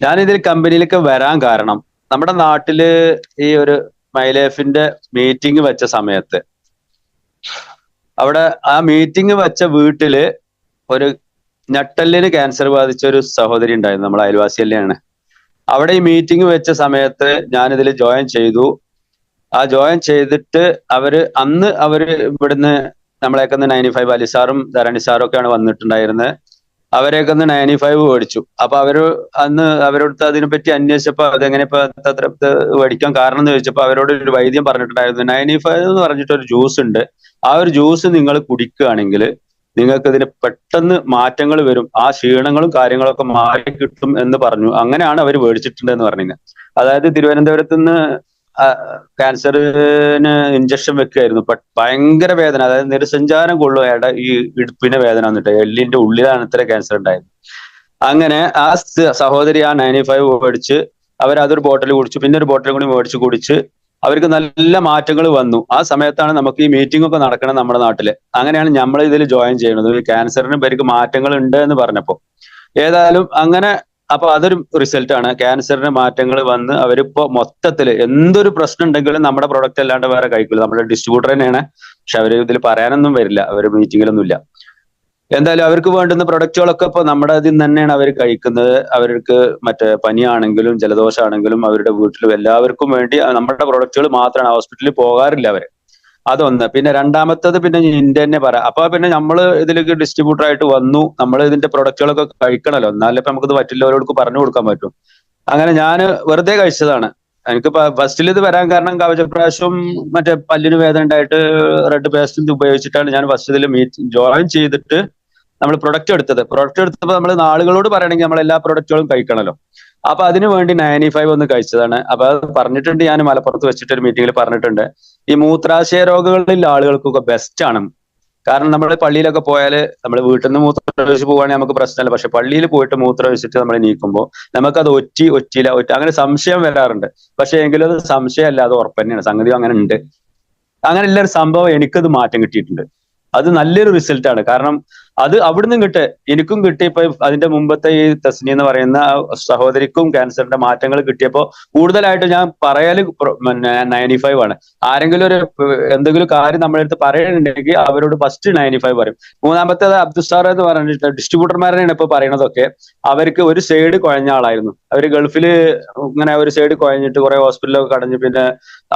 ഞാനിതിൽ കമ്പനിയിലേക്ക് വരാൻ കാരണം നമ്മുടെ നാട്ടിൽ ഈ ഒരു മൈലേഫിന്റെ മീറ്റിംഗ് വെച്ച സമയത്ത് അവിടെ ആ മീറ്റിംഗ് വെച്ച വീട്ടിൽ ഒരു ഞെട്ടലിന് ക്യാൻസർ ബാധിച്ച ഒരു സഹോദരി ഉണ്ടായിരുന്നു നമ്മൾ അയൽവാസി തന്നെയാണ് അവിടെ ഈ മീറ്റിംഗ് വെച്ച സമയത്ത് ഞാൻ ഇതിൽ ജോയിൻ ചെയ്തു. ആ ജോയിൻ ചെയ്തിട്ട് അവർ അന്ന് അവർ ഇവിടുന്ന് നമ്മളെയൊക്കെ നയന്റി ഫൈവ് അലിസാറും ധരണി സാറും ഒക്കെയാണ് വന്നിട്ടുണ്ടായിരുന്നത്. അവരെയൊക്കെ ഒന്ന് നയന്റി ഫൈവ് മേടിച്ചു. അപ്പൊ അവർ അന്ന് അവരോട് അതിനെപ്പറ്റി അന്വേഷിച്ചപ്പോ അതെങ്ങനെ ഇപ്പൊ അത്ര മേടിക്കാൻ കാരണം എന്ന് ചോദിച്ചപ്പോ അവരോട് ഒരു വൈദ്യം പറഞ്ഞിട്ടുണ്ടായിരുന്നു. നയന്റി ഫൈവ് എന്ന് പറഞ്ഞിട്ട് ഒരു ജ്യൂസ് ഉണ്ട്. ആ ഒരു ജ്യൂസ് നിങ്ങൾ കുടിക്കുകയാണെങ്കിൽ നിങ്ങൾക്ക് ഇതിന് പെട്ടെന്ന് മാറ്റങ്ങൾ വരും. ആ ക്ഷീണങ്ങളും കാര്യങ്ങളൊക്കെ മാറി കിട്ടും എന്ന് പറഞ്ഞു. അങ്ങനെയാണ് അവർ മേടിച്ചിട്ടുണ്ടെന്ന് പറഞ്ഞു അതായത് തിരുവനന്തപുരത്ത് നിന്ന് ക്യാൻസറിന് ഇഞ്ചക്ഷൻ വെക്കുകയായിരുന്നു ബട്ട് ഭയങ്കര വേദന. അതായത് നിരസഞ്ചാരം കൊള്ളും അയാളുടെ ഈ ഇടുപ്പിന്റെ വേദന വന്നിട്ട്. എല്ലിന്റെ ഉള്ളിലാണ് ഇത്ര ക്യാൻസർ ഉണ്ടായത്. അങ്ങനെ ആ സഹോദരി ആ നയന്റി ഫൈവ് മേടിച്ച് അവർ അതൊരു ബോട്ടിൽ കുടിച്ചു. പിന്നെ ഒരു ബോട്ടിൽ കൂടി മേടിച്ച് കുടിച്ച് അവർക്ക് നല്ല മാറ്റങ്ങൾ വന്നു. ആ സമയത്താണ് നമുക്ക് ഈ മീറ്റിംഗ് ഒക്കെ നടക്കണം നമ്മുടെ നാട്ടിൽ. അങ്ങനെയാണ് നമ്മൾ ഇതിൽ ജോയിൻ ചെയ്യുന്നത്. ക്യാൻസറിന് പേർക്ക് മാറ്റങ്ങൾ ഉണ്ട് എന്ന് പറഞ്ഞപ്പോ. ഏതായാലും അങ്ങനെ അപ്പൊ അതൊരു റിസൾട്ട് ആണ്. ക്യാൻസറിന് മാറ്റങ്ങൾ വന്ന് അവരിപ്പോ മൊത്തത്തിൽ എന്തൊരു പ്രശ്നം ഉണ്ടെങ്കിലും നമ്മുടെ പ്രൊഡക്റ്റ് അല്ലാണ്ട് വേറെ കഴിക്കില്ല നമ്മുടെ ഡിസ്ട്രിബ്യൂട്ടർ തന്നെയാണ്. പക്ഷെ അവർ ഇതിൽ പറയാനൊന്നും വരില്ല. അവർ മീറ്റിങ്ങിലൊന്നും ഇല്ല എന്തായാലും അവർക്ക് വേണ്ടുന്ന പ്രൊഡക്റ്റുകളൊക്കെ ഇപ്പൊ നമ്മുടെ അതിൽ തന്നെയാണ് അവർ കഴിക്കുന്നത്. അവർക്ക് മറ്റേ പനിയാണെങ്കിലും ജലദോഷമാണെങ്കിലും അവരുടെ വീട്ടിലും എല്ലാവർക്കും വേണ്ടി നമ്മുടെ പ്രൊഡക്റ്റുകൾ മാത്രമാണ്. ഹോസ്പിറ്റലിൽ പോകാറില്ല അവർ. അതൊന്ന്. പിന്നെ രണ്ടാമത്തത് പിന്നെ ഇന്ത്യ തന്നെ പറയാം അപ്പൊ പിന്നെ നമ്മൾ ഇതിലേക്ക് ഡിസ്ട്രിബ്യൂട്ടർ ആയിട്ട് വന്നു. നമ്മൾ ഇതിന്റെ പ്രൊഡക്റ്റുകളൊക്കെ കഴിക്കണല്ലോ. എന്നാലും ഇപ്പൊ നമുക്കിത് പറ്റില്ലവരോട് പറഞ്ഞു കൊടുക്കാൻ പറ്റും. അങ്ങനെ ഞാൻ വെറുതെ കഴിച്ചതാണ്. എനിക്ക് ഫസ്റ്റിൽ ഇത് വരാൻ കാരണം കവചപ്രാശവും മറ്റേ പല്ലിന് വേദന ഉണ്ടായിട്ട് റെഡ് പേസ്റ്റ് ഉപയോഗിച്ചിട്ടാണ് ഞാൻ ഫസ്റ്റ് ഇതിൽ മീറ്റ് ജോയിൻ ചെയ്തിട്ട് നമ്മൾ പ്രൊഡക്റ്റ് എടുത്തത്. പ്രൊഡക്റ്റ് എടുത്തപ്പോൾ നമ്മൾ നാളുകളോട് പറയണമെങ്കിൽ നമ്മൾ എല്ലാ പ്രൊഡക്റ്റുകളും കഴിക്കണല്ലോ. അപ്പൊ അതിനു വേണ്ടി നയന്റി ഫൈവ് ഒന്ന് കഴിച്ചതാണ്. അപ്പൊ അത് പറഞ്ഞിട്ടുണ്ട് ഞാൻ മലപ്പുറത്ത് വെച്ചിട്ട് ഒരു മീറ്റിംഗിൽ പറഞ്ഞിട്ടുണ്ട്. ഈ മൂത്രാശയ രോഗങ്ങളിൽ ആളുകൾക്കൊക്കെ ബെസ്റ്റ് ആണ്. കാരണം നമ്മൾ പള്ളിയിലൊക്കെ പോയാൽ നമ്മൾ വീട്ടിൽ നിന്ന് മൂത്രം ഒഴിച്ച് പോവുകയാണെങ്കിൽ നമുക്ക് പ്രശ്നമല്ല പക്ഷെ പള്ളിയിൽ പോയിട്ട് മൂത്രം ഒഴിച്ചിട്ട് നമ്മൾ നീക്കുമ്പോൾ നമുക്കത് ഒറ്റി ഒറ്റിയില്ല ഒറ്റ അങ്ങനെ സംശയം വരാറുണ്ട്. പക്ഷെ എങ്കിലും അത് സംശയമല്ല അത് ഉറപ്പ് തന്നെയാണ്. സംഗതി അങ്ങനെ ഉണ്ട്. അങ്ങനെയുള്ള ഒരു സംഭവം എനിക്കത് മാറ്റം കിട്ടിയിട്ടുണ്ട്. അത് നല്ലൊരു റിസൾട്ടാണ് കാരണം അത് അവിടുന്ന് കിട്ടെ എനിക്കും കിട്ടി. ഇപ്പൊ അതിന്റെ മുമ്പത്തെ ഈ തസ്നി എന്ന് പറയുന്ന സഹോദരിക്കും ക്യാൻസറിന്റെ മാറ്റങ്ങൾ കിട്ടിയപ്പോ കൂടുതലായിട്ട് ഞാൻ പറയൽ നയന്റി ഫൈവ് ആണ്. ആരെങ്കിലും ഒരു എന്തെങ്കിലും കാര്യം നമ്മുടെ അടുത്ത് പറയുന്നുണ്ടെങ്കിൽ അവരോട് ഫസ്റ്റ് നയന്റി ഫൈവ് പറയും. മൂന്നാമത്തേത് അബ്ദുസാർ എന്ന് പറഞ്ഞിട്ട് ഡിസ്ട്രിബ്യൂട്ടർമാരെയാണ് ഇപ്പൊ പറയണതൊക്കെ. അവർക്ക് ഒരു സൈഡ് കുഴഞ്ഞ ആളായിരുന്നു. അവർ ഗൾഫിൽ ഇങ്ങനെ ഒരു സൈഡ് കുഴഞ്ഞിട്ട് കുറെ ഹോസ്പിറ്റലൊക്കെ കടഞ്ഞ് പിന്നെ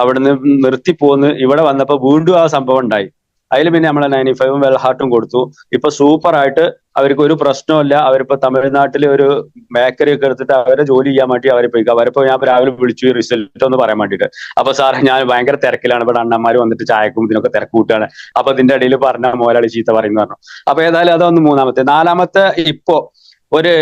അവിടുന്ന് നിർത്തി പോന്ന്. ഇവിടെ വന്നപ്പോ വീണ്ടും ആ സംഭവം ഉണ്ടായി. അതിൽ പിന്നെ നമ്മളെ നയന്റി ഫൈവും വെൽ ഹാർട്ടും കൊടുത്തു. ഇപ്പൊ സൂപ്പർ ആയിട്ട് അവർക്ക് ഒരു പ്രശ്നമില്ല അവരിപ്പോ തമിഴ്നാട്ടിലെ ഒരു ബേക്കറി ഒക്കെ എടുത്തിട്ട് അവരെ ജോലി ചെയ്യാൻ വേണ്ടി അവരെ പോയി അവരിപ്പോ ഞാൻ രാവിലെ വിളിച്ചു റിസൾട്ട് ഒന്ന് പറയാൻ വേണ്ടിയിട്ട് അപ്പൊ സാർ ഞാൻ ഭയങ്കര തിരക്കിലാണ്. ഇവിടെ അണ്ണന്മാർ വന്നിട്ട് ചായക്കും ഇതിനൊക്കെ തിരക്ക് കൂട്ടുകയാണ്. അപ്പൊ ഇതിന്റെ ഇടയിൽ പറഞ്ഞ മോലാളി ചീത്ത പറയുന്നു പറഞ്ഞു. അപ്പൊ ഏതായാലും അതൊന്ന് മൂന്നാമത്തെ. നാലാമത്തെ ഇപ്പോ ഒരു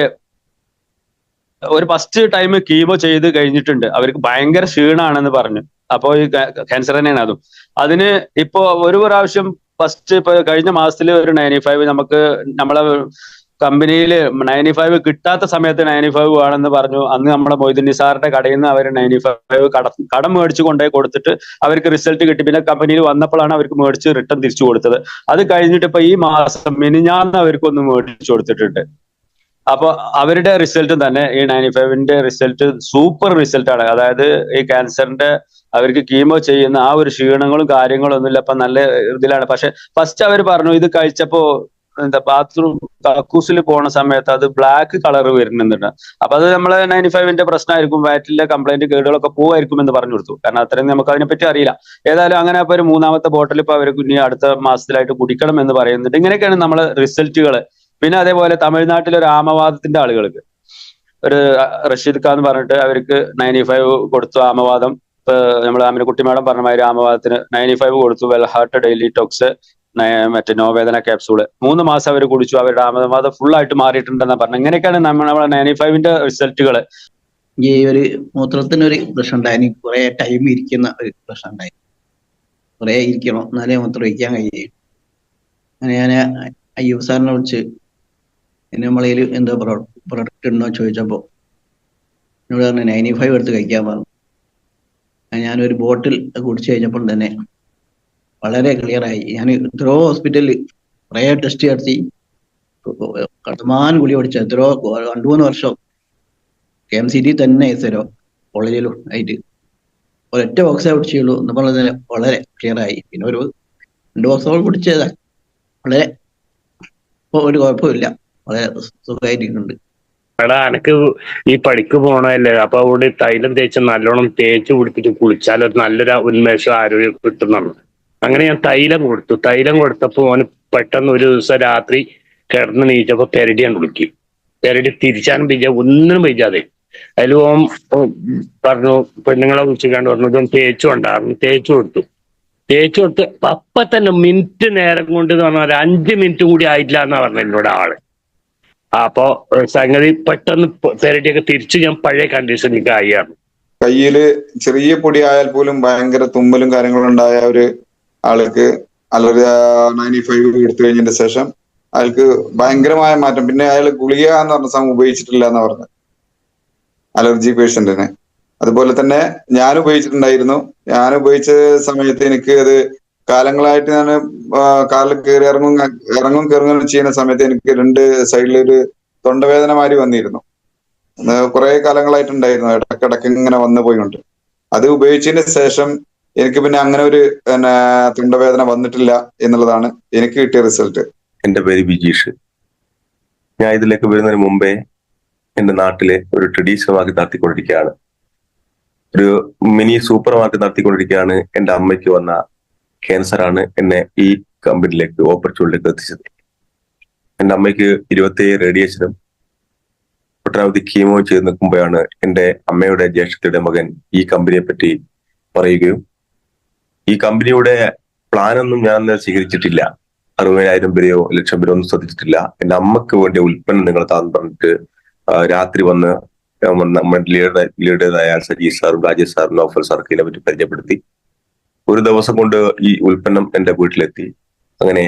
ഒരു ഫസ്റ്റ് ടൈം കീമോ ചെയ്ത് കഴിഞ്ഞിട്ടുണ്ട്. അവർക്ക് ഭയങ്കര ക്ഷീണാണെന്ന് പറഞ്ഞു. അപ്പോ ഈ ക്യാൻസർ തന്നെയാണ് അതും. അതിന് ഇപ്പോ ഒരു പ്രാവശ്യം ഫസ്റ്റ് ഇപ്പൊ കഴിഞ്ഞ മാസത്തിൽ ഒരു നയന്റി ഫൈവ് നമുക്ക് നമ്മളെ കമ്പനിയിൽ നയന്റി ഫൈവ് കിട്ടാത്ത സമയത്ത് നയന്റി ഫൈവ് വേണമെന്ന് പറഞ്ഞു. അന്ന് നമ്മുടെ മൊയ്തീൻ നിസാറിന്റെ കടയിൽ നിന്ന് അവർ നയന്റി ഫൈവ് കട കടം മേടിച്ച് കൊണ്ടുപോയി കൊടുത്തിട്ട് അവർക്ക് റിസൾട്ട് കിട്ടി. പിന്നെ കമ്പനിയിൽ വന്നപ്പോഴാണ് അവർക്ക് മേടിച്ച് റിട്ടേൺ തിരിച്ചു കൊടുത്തത്. അത് കഴിഞ്ഞിട്ട് ഇപ്പൊ ഈ മാസം മിനിഞ്ഞാന്ന് അവർക്കൊന്ന് മേടിച്ചു കൊടുത്തിട്ടുണ്ട്. അപ്പൊ അവരുടെ റിസൾട്ട് തന്നെ ഈ നയന്റി ഫൈവിന്റെ റിസൾട്ട് സൂപ്പർ റിസൾട്ട് ആണ്. അതായത് ഈ ക്യാൻസറിന്റെ അവർക്ക് കീമോ ചെയ്യുന്ന ആ ഒരു ക്ഷീണങ്ങളും കാര്യങ്ങളും ഒന്നുമില്ല അപ്പൊ നല്ല ഇതിലാണ്. പക്ഷെ ഫസ്റ്റ് അവർ പറഞ്ഞു ഇത് കഴിച്ചപ്പോ എന്താ ബാത്റൂം കക്കൂസിൽ പോണ സമയത്ത് അത് ബ്ലാക്ക് കളർ വരുന്നുണ്ട്. അപ്പൊ അത് നമ്മളെ നയന്റി ഫൈവിന്റെ പ്രശ്നമായിരിക്കും. വയറ്റിലെ കംപ്ലൈന്റ് കേടുകളൊക്കെ പോവായിരിക്കും എന്ന് പറഞ്ഞു കൊടുത്തു. കാരണം അത്രയും നമുക്ക് അതിനെപ്പറ്റി അറിയില്ല. ഏതായാലും അങ്ങനെ അപ്പൊ ഒരു മൂന്നാമത്തെ ബോട്ടിൽ ഇപ്പൊ അവർ കുഞ്ഞി അടുത്ത മാസത്തിലായിട്ട് കുടിക്കണം എന്ന് പറയുന്നുണ്ട്. ഇങ്ങനെയൊക്കെയാണ് നമ്മളെ റിസൾട്ടുകൾ പിന്നെ അതേപോലെ തമിഴ്നാട്ടിലെ ആമവാദത്തിന്റെ ആളുകൾക്ക്. ഒരു റഷീദ് ഖാൻ എന്ന് പറഞ്ഞിട്ട് അവർക്ക് നയന്റി ഫൈവ് കൊടുത്തു ആമവാദം. ഇപ്പൊ നമ്മൾ അമിനക്കുട്ടി മാഡം പറഞ്ഞ മാതിരി ആമവാദത്തിന് നയന്റി ഫൈവ് കൊടുത്തു. വെൽ ഹാർട്ട് ഡെയിലി ടോക്സ് മറ്റേ നോവേദന ക്യാപ്സൂൾ മൂന്ന് മാസം അവർ കുടിച്ചു. അവരുടെ ആമവാദം ഫുൾ ആയിട്ട് മാറിയിട്ടുണ്ടെന്നാ പറഞ്ഞു ഇങ്ങനെയൊക്കെയാണ് നമ്മൾ നമ്മളെ നയന്റി ഫൈവിന്റെ റിസൾട്ടുകൾ ഈ ഒരു മൂത്രത്തിന് ഒരു പ്രശ്നം ഉണ്ടായി കുറെ ടൈം ഇരിക്കുന്ന ഒരു പ്രശ്നം ഉണ്ടായി കുറെ ഇരിക്കണം. എന്നാലേ മൂത്രം ഒഴിക്കാൻ കഴിയും. അങ്ങനെ ഞാൻ അയ്യൂബ് സാറിനെ വിളിച്ച് എന്നെ നമ്മളതിൽ എന്തോ പ്രൊഡക്റ്റ് ഉണ്ടോ ചോദിച്ചപ്പോൾ എന്നോട് പറഞ്ഞു നയന്റി ഫൈവ് എടുത്ത് കഴിക്കാൻ പറഞ്ഞു. ഞാനൊരു ബോട്ടിൽ കുടിച്ചു കഴിഞ്ഞപ്പോൾ തന്നെ വളരെ ക്ലിയറായി ഞാൻ എത്രയോ ഹോസ്പിറ്റലിൽ കുറേ ടെസ്റ്റ് നടത്തി. കടമാൻ ഗുളി പഠിച്ച എത്രയോ രണ്ടു മൂന്ന് വർഷം കെ എം സി ടി തന്നെ എത്തരോ കോളേജിലും ആയിട്ട്. ഒരൊറ്റ ബോക്സേ പിടിച്ചുള്ളൂ എന്ന് പറഞ്ഞാൽ വളരെ ക്ലിയറായി പിന്നെ ഒരു രണ്ട് ബോക്സോൾ പിടിച്ചതാ വളരെ ഇപ്പോൾ ഒരു കുഴപ്പമില്ല വളരെ സുഖമായിട്ടുണ്ട് എടാ എനക്ക് ഈ പണിക്ക് പോണല്ലേ അപ്പൊ അവിടെ തൈലം തേച്ച് നല്ലോണം തേച്ച് പിടിപ്പിച്ച് കുളിച്ചാൽ ഒരു നല്ലൊരു ഉന്മേഷം ആരോഗ്യം കിട്ടുന്നുണ്ട് അങ്ങനെ ഞാൻ തൈലം കൊടുത്തു. തൈലം കൊടുത്തപ്പോ ഓന് പെട്ടെന്ന് ഒരു ദിവസം രാത്രി കിടന്ന് നീച്ചപ്പോ പെരടി ഞാൻ കുളിക്കി പെരടി തിരിച്ചാനും പിജ ഒന്നിനും പിജാതെ അതിൽ ഓൻ പറഞ്ഞു പെണ്ണുങ്ങളെ വിളിച്ചിക്കാണ്ട് പറഞ്ഞു ഇതൊന്ന് തേച്ചു കൊണ്ടായിരുന്നു തേച്ചു കൊടുത്തു. തേച്ചു കൊടുത്ത് അപ്പൊ തന്നെ മിനിറ്റ് നേരം കൊണ്ട് എന്ന് ഒരു അഞ്ച് മിനിറ്റ് കൂടി ആയിട്ടില്ല എന്നാ പറഞ്ഞു എന്നോട് ആൾ. അപ്പോ സംഗതി പെട്ടെന്ന് തെരട്ടിയൊക്കെ തിരിച്ചു ഞാൻ പഴയ കണ്ടീഷനിലേക്ക് ആയിരുന്നു കയ്യിൽ ചെറിയ പൊടി ആയാൽ പോലും ഭയങ്കര തുമ്മലും കാര്യങ്ങളും ഉണ്ടായ ഒരു ആൾക്ക് അലർജി നയന്റി ഫൈവ് എടുത്തു കഴിഞ്ഞതിന്റെ ശേഷം അയാൾക്ക് ഭയങ്കരമായ മാറ്റം. പിന്നെ അയാൾ ഗുളിക എന്ന് പറഞ്ഞ സമയം ഉപയോഗിച്ചിട്ടില്ല എന്ന് പറഞ്ഞു. അലർജി പേഷ്യന്റിന്. അതുപോലെ തന്നെ ഞാൻ ഉപയോഗിച്ചിട്ടുണ്ടായിരുന്നു. ഞാൻ ഉപയോഗിച്ച സമയത്ത് എനിക്ക് അത് കാലങ്ങളായിട്ട് ഞാൻ കാലിൽ കയറി ഇറങ്ങും ഇറങ്ങും കയറുകയും ചെയ്യുന്ന സമയത്ത് എനിക്ക് രണ്ട് സൈഡിലൊരു തൊണ്ടവേദന മാതിരി വന്നിരുന്നു. കുറെ കാലങ്ങളായിട്ടുണ്ടായിരുന്നു. ഇടക്കിടക്ക് ഇങ്ങനെ വന്നു പോയിട്ടുണ്ട്. അത് ഉപയോഗിച്ചതിന് ശേഷം എനിക്ക് പിന്നെ അങ്ങനെ ഒരു പിന്നെ തൊണ്ടവേദന വന്നിട്ടില്ല എന്നുള്ളതാണ് എനിക്ക് കിട്ടിയ റിസൾട്ട് എന്റെ പേര് ബിജീഷ് ഞാൻ ഇതിലേക്ക് വരുന്നതിന് മുമ്പേ എന്റെ നാട്ടിലെ ഒരു ട്രഡീഷണൽ മാർക്കറ്റ് നടത്തിക്കൊണ്ടിരിക്കുകയാണ്. ഒരു മിനി സൂപ്പർ മാർക്കറ്റ് നടത്തിക്കൊണ്ടിരിക്കുകയാണ് എന്റെ അമ്മയ്ക്ക് വന്ന ക്യാൻസർ ആണ് എന്നെ ഈ കമ്പനിയിലേക്ക് ഓപ്പർച്യൂണിറ്റിക്ക് എത്തിച്ചത്. എന്റെ അമ്മയ്ക്ക് ഇരുപത്തിയേഴ് റേഡിയേഷനും ഒട്ടനവധി കീമോ ചെയ്ത് നിൽക്കുമ്പോഴാണ് എന്റെ അമ്മയുടെ ജ്യേഷ്ഠത്തിയുടെ മകൻ ഈ കമ്പനിയെ പറ്റി പറയുകയും ഈ കമ്പനിയുടെ പ്ലാനൊന്നും ഞാൻ സ്വീകരിച്ചിട്ടില്ല. അറുപതിനായിരം പേരെയോ ലക്ഷം പേരോ ഒന്നും ശ്രദ്ധിച്ചിട്ടില്ല. എന്റെ അമ്മയ്ക്ക് വേണ്ടിയ ഉൽപ്പന്നം നിങ്ങൾ താന്ന് പറഞ്ഞിട്ട് രാത്രി വന്ന് നമ്മുടെ ലീഡർ ലീഡേതായ സജീഷ് സാറും രാജേഷ് സാറും നോഫൽ സാർക്ക് ഇതിനെ പറ്റി പരിചയപ്പെടുത്തി. ഒരു ദിവസം കൊണ്ട് ഈ ഉൽപ്പന്നം എന്റെ വീട്ടിലെത്തി. അങ്ങനെ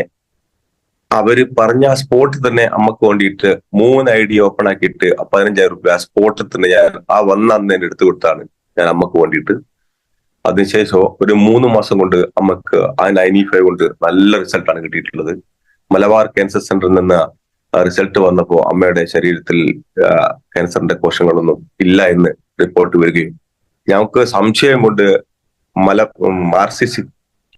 അവർ പറഞ്ഞ ആ സ്പോട്ടിൽ തന്നെ അമ്മയ്ക്ക് വേണ്ടിയിട്ട് മൂന്ന് ഐ ഡി ഓപ്പൺ ആക്കിയിട്ട് പതിനഞ്ചായിരം രൂപ ആ സ്പോട്ടിൽ തന്നെ ഞാൻ ആ വന്ന അന്ന് എന്നെ എടുത്തു കൊടുത്താണ് ഞാൻ അമ്മയ്ക്ക് വേണ്ടിയിട്ട്. അതിനുശേഷം ഒരു മൂന്ന് മാസം കൊണ്ട് അമ്മയ്ക്ക് ആ നയന്റി ഫൈവ് കൊണ്ട് നല്ല റിസൾട്ടാണ് കിട്ടിയിട്ടുള്ളത്. മലബാർ ക്യാൻസർ സെന്ററിൽ നിന്ന് റിസൾട്ട് വന്നപ്പോൾ അമ്മയുടെ ശരീരത്തിൽ ക്യാൻസറിന്റെ കോശങ്ങളൊന്നും ഇല്ല എന്ന് റിപ്പോർട്ട് വരികയും. ഞങ്ങൾക്ക് സംശയം കൊണ്ട് മല ആർ സി സി